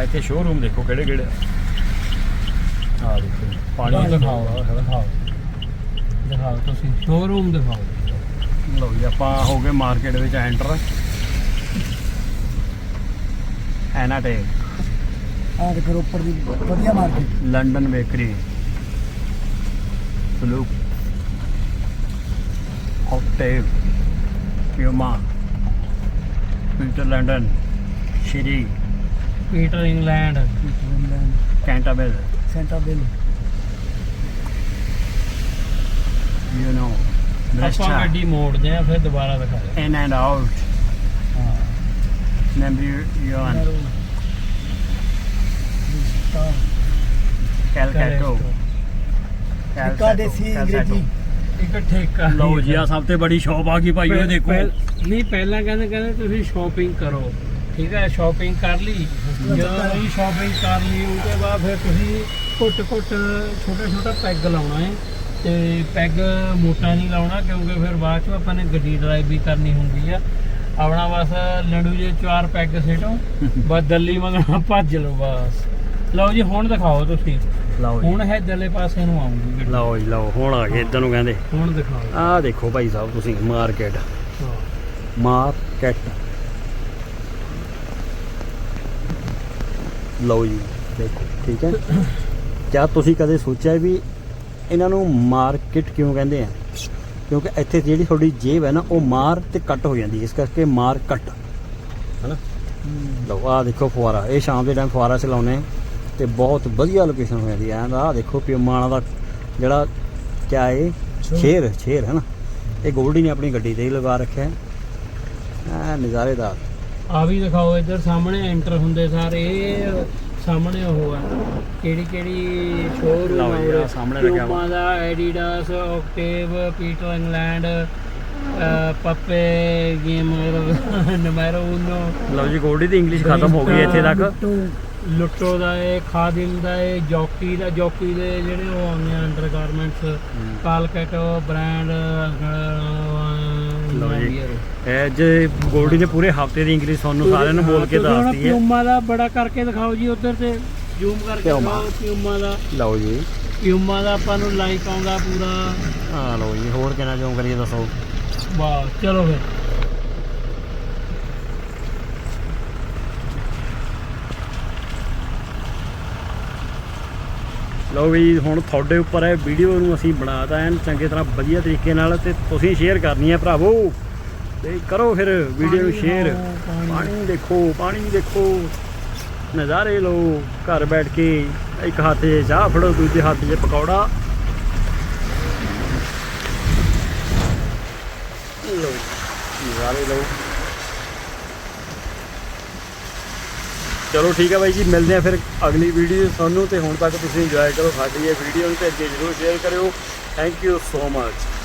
ਇੱਥੇ ਸ਼ੋਰੂਮ ਦੇਖੋ ਕਿਹੜੇ ਕਿਹੜੇ ਆ। ਦੇਖੋ ਪਾਣੀ ਪਾਣੀ ਦਿਖਾਓ। ਦਿਖਾਓ ਦਿਖਾਓ। ਤੁਸੀਂ ਸ਼ੋਰੂਮ ਦਿਖਾਓ। ਲਓ ਜੀ ਆਪਾਂ ਹੋ ਗਏ ਮਾਰਕੀਟ ਵਿੱਚ ਐਂਟਰ ਐਨਾਟੇ ਆ ਦੇਖੋ ਉੱਪਰ ਦੀ ਵਧੀਆ ਮਾਰਕੀਟ ਲੰਡਨ ਬੇਕਰੀ। ਸਲੂਕ। Octave Puma Peter London. Shri. Peter England. Cantabil Santa ਬਿਲ। ਯੂ نو ਆਪਾਂ ਗੱਡੀ ਮੋੜਦੇ ਆ ਫਿਰ ਦੁਬਾਰਾ ਦਿਖਾਓ ਇਨ ਐਂਡ ਆਊਟ ਹਾਂ। ਨੰਬਰ ਯੂਨ ਕੈਲਕੈਟੋ ਠੇਕਾ ਦੇਸੀ ਅੰਗਰੇਜ਼ੀ ਇੱਕ ਠੇਕਾ ਲਓ ਜੀ ਆ ਸਭ ਤੋਂ ਬੜੀ ਸ਼ੌਪ ਆ ਗਈ ਭਾਈ ਉਹ ਪਹਿ- ਦੇਖੋ। ਪਹਿ- ਨਹੀਂ ਪਹਿਲਾਂ ਕਹਿੰਦੇ ਕਹਿੰਦੇ ਤੁਸੀਂ ਸ਼ਾਪਿੰਗ ਕਰੋ। ਠੀਕ ਹੈ ਸ਼ਾਪਿੰਗ ਕਰ ਲਈ। ਜਦੋਂ ਤੁਸੀਂ ਸ਼ਾਪਿੰਗ ਕਰ ਲਈ ਉਹਦੇ ਬਾਅਦ ਫਿਰ ਤੁਸੀਂ ਘੁੱਟ ਘੁੱਟ ਛੋਟਾ ਛੋਟਾ ਪੈਗ ਲਾਉਣਾ ਹੈ। ਤੇ ਪੈਗ ਮੋਟਾ ਨਹੀਂ ਲਾਉਣਾ ਕਿਉਂਕਿ ਫਿਰ ਬਾਅਦ ਚ ਆਪਾਂ ਨੇ ਗੱਡੀ ਡਰਾਈਵ ਵੀ ਕਰਨੀ ਹੁੰਦੀ ਆ। ਆਪਣਾ ਬਸ ਲੰਡੂ ਜੇ ਚਾਰ ਪੈਗ ਸੇਟੋ ਬਸ ਦਿੱਲੀ ਮੰਗਣਾ ਭੱਜ ਲਓ ਬਸ। ਲਓ ਜੀ ਹੁਣ ਦਿਖਾਓ ਤੁਸੀਂ। ਲਓ ਜੀ। ਹੁਣ ਹੈ ਦਿੱਲੇ ਪਾਸੇ ਨੂੰ ਆਉਂਗੀ ਲਓ ਜੀ ਲਓ ਹੁਣ ਆ ਗਏ ਇਦਾਂ ਨੂੰ ਕਹਿੰਦੇ। ਹੁਣ ਦਿਖਾਓ। ਆਹ ਦੇਖੋ ਭਾਈ ਸਾਹਿਬ ਤੁਸੀਂ ਮਾਰਕੀਟ। ਹਾਂ। ਮਾਰਕੀਟ। ਲਓ ਜੀ ਦੇਖੋ ਠੀਕ ਹੈ। ਕਿਆ ਤੁਸੀਂ ਕਦੇ ਸੋਚਿਆ ਵੀ ਇਹਨਾਂ ਨੂੰ ਮਾਰਕੀਟ ਕਿਉਂ ਕਹਿੰਦੇ ਆ? ਕਿਉਂਕਿ ਇੱਥੇ ਜਿਹੜੀ ਤੁਹਾਡੀ ਜੇਬ ਹੈ ਨਾ ਉਹ ਮਾਰ ਤੇ ਕੱਟ ਹੋ ਜਾਂਦੀ ਇਸ ਕਰਕੇ ਮਾਰ ਕੱਟ ਹੈਨਾ ਲਓ ਆਹ ਦੇਖੋ ਫੁਆਰਾ। ਇਹ ਸ਼ਾਮ ਦੇ ਟਾਈਮ ਫੁਆਰਾ ਚਲਾਉਨੇ ਆ। ਤੇ ਬਹੁਤ ਵਧੀਆ ਲੋਕੇਸ਼ਨ ਹੋ ਜਾਂਦੀ ਹੈ ਆਹ ਦੇਖੋ ਪਿਉਮਾਣਾ ਦਾ ਜਿਹੜਾ ਕਿਆ ਹੈ ਸ਼ੇਰ ਸ਼ੇਰ ਹੈ ਨਾ? ਇਹ ਗੋਲਡੀ ਨੇ ਆਪਣੀ ਗੱਡੀ ਤੇ ਹੀ ਲਗਾ ਰੱਖਿਆ ਹੈ। ਆ ਨਜ਼ਾਰੇਦਾਰ। ਆ ਵੀ ਦਿਖਾਓ ਇੱਧਰ ਸਾਹਮਣੇ ਐਂਟਰ ਹੁੰਦੇ ਸਾਰੇ ਇਹ ਸਾਹਮਣੇ ਉਹ ਆ। ਕਿਹੜੀ ਕਿਹੜੀ ਸ਼ੋਰੂਮ ਲਓ ਜੀ, ਆਹ ਸਾਹਮਣੇ ਲੱਗਿਆ ਵਾ। ਦਾ ਐਡੀਡਾਸ ਓਕਟੇਵ ਪੀਟਰ ਇੰਗਲੈਂਡ ਅਹ, ਪੱਪੇ ਗੇਮ ਨਮੈਰੋ ਉਨੋ ਲਓ ਜੀ ਗੋਲਡੀ ਦੀ ਇੰਗਲਿਸ਼ ਖਤਮ ਹੋ ਗਈ ਇੱਥੇ ਤੱਕ। ਲੁੱਟੋ ਦਾ ਇਹ ਖਾਦਿਮ ਦਾ ਇਹ ਜੌਕੀ ਦਾ ਜੌਕੀ ਦੇ ਜਿਹੜੇ ਉਹ ਆਉਂਦੇ ਆ ਅੰਡਰ ਗਾਰਮੈਂਟਸ ਕਾਲਕਟ ਬ੍ਰਾਂਡ ਲਓ ਜੀ। ਇਹ ਜੇ ਗੋਲਡੀ ਨੇ ਪੂਰੇ ਹਫ਼ਤੇ ਦੀ ਇੰਗਲਿਸ਼ ਤੁਹਾਨੂੰ ਸਾਰਿਆਂ ਨੂੰ ਬੋਲ ਕੇ ਦੱਸਤੀ ਹੈ। ਪਿਊਮਾ ਦਾ ਬੜਾ ਕਰਕੇ ਦਿਖਾਓ ਜੀ ਉਧਰ ਤੇ। ਜ਼ੂਮ ਕਰਕੇ। ਦਿਖਾਓ ਪਿਊਮਾ ਦਾ। ਲਓ ਜੀ। ਪਿਊਮਾ ਦਾ ਆਪਾਂ ਨੂੰ ਲਾਈਕ ਆਉਂਦਾ ਪੂਰਾ। ਹਾਂ ਲਓ ਜੀ ਹੋਰ ਕਿਹਨਾਂ ਚੋਂ ਕਰੀਏ ਦੱਸੋ। ਵਾਹ ਚਲੋ ਫਿਰ। ਲਓ ਵੀ ਹੁਣ ਤੁਹਾਡੇ ਉੱਪਰ ਹੈ ਵੀਡੀਓ ਨੂੰ ਅਸੀਂ ਬਣਾਤਾ ਐਨ ਚੰਗੇ ਤਰ੍ਹਾਂ ਵਧੀਆ ਤਰੀਕੇ ਨਾਲ ਤੇ ਤੁਸੀਂ ਸ਼ੇਅਰ ਕਰਨੀ ਹੈ ਭਰਾਵੋ। ਤੇ ਕਰੋ ਫਿਰ ਵੀਡੀਓ ਨੂੰ ਸ਼ੇਅਰ। ਪਾਣੀ। ਦੇਖੋ ਪਾਣੀ ਦੇਖੋ। ਨਜ਼ਾਰੇ ਲਓ ਘਰ ਬੈਠ ਕੇ ਇੱਕ ਹੱਥ 'ਚ ਚਾਹ ਫੜੋ ਦੂਜੇ ਹੱਥ 'ਚ ਪਕੌੜਾ। ਲਓ ਨਜ਼ਾਰੇ ਲਓ। ਚਲੋ ਠੀਕ ਹੈ ਬਾਈ ਜੀ, ਮਿਲਦੇ ਆ ਫਿਰ ਅਗਲੀ ਵੀਡੀਓ 'ਚ ਤੁਹਾਨੂੰ ਤੇ ਹੁਣ ਤੱਕ ਤੁਸੀਂ ਇੰਜੋਏ ਕਰੋ ਸਾਡੀ ਇਹ ਵੀਡੀਓ ਨੂੰ ਤੇ ਅੱਗੇ ਜ਼ਰੂਰ ਸ਼ੇਅਰ ਕਰਿਓ। Thank you so much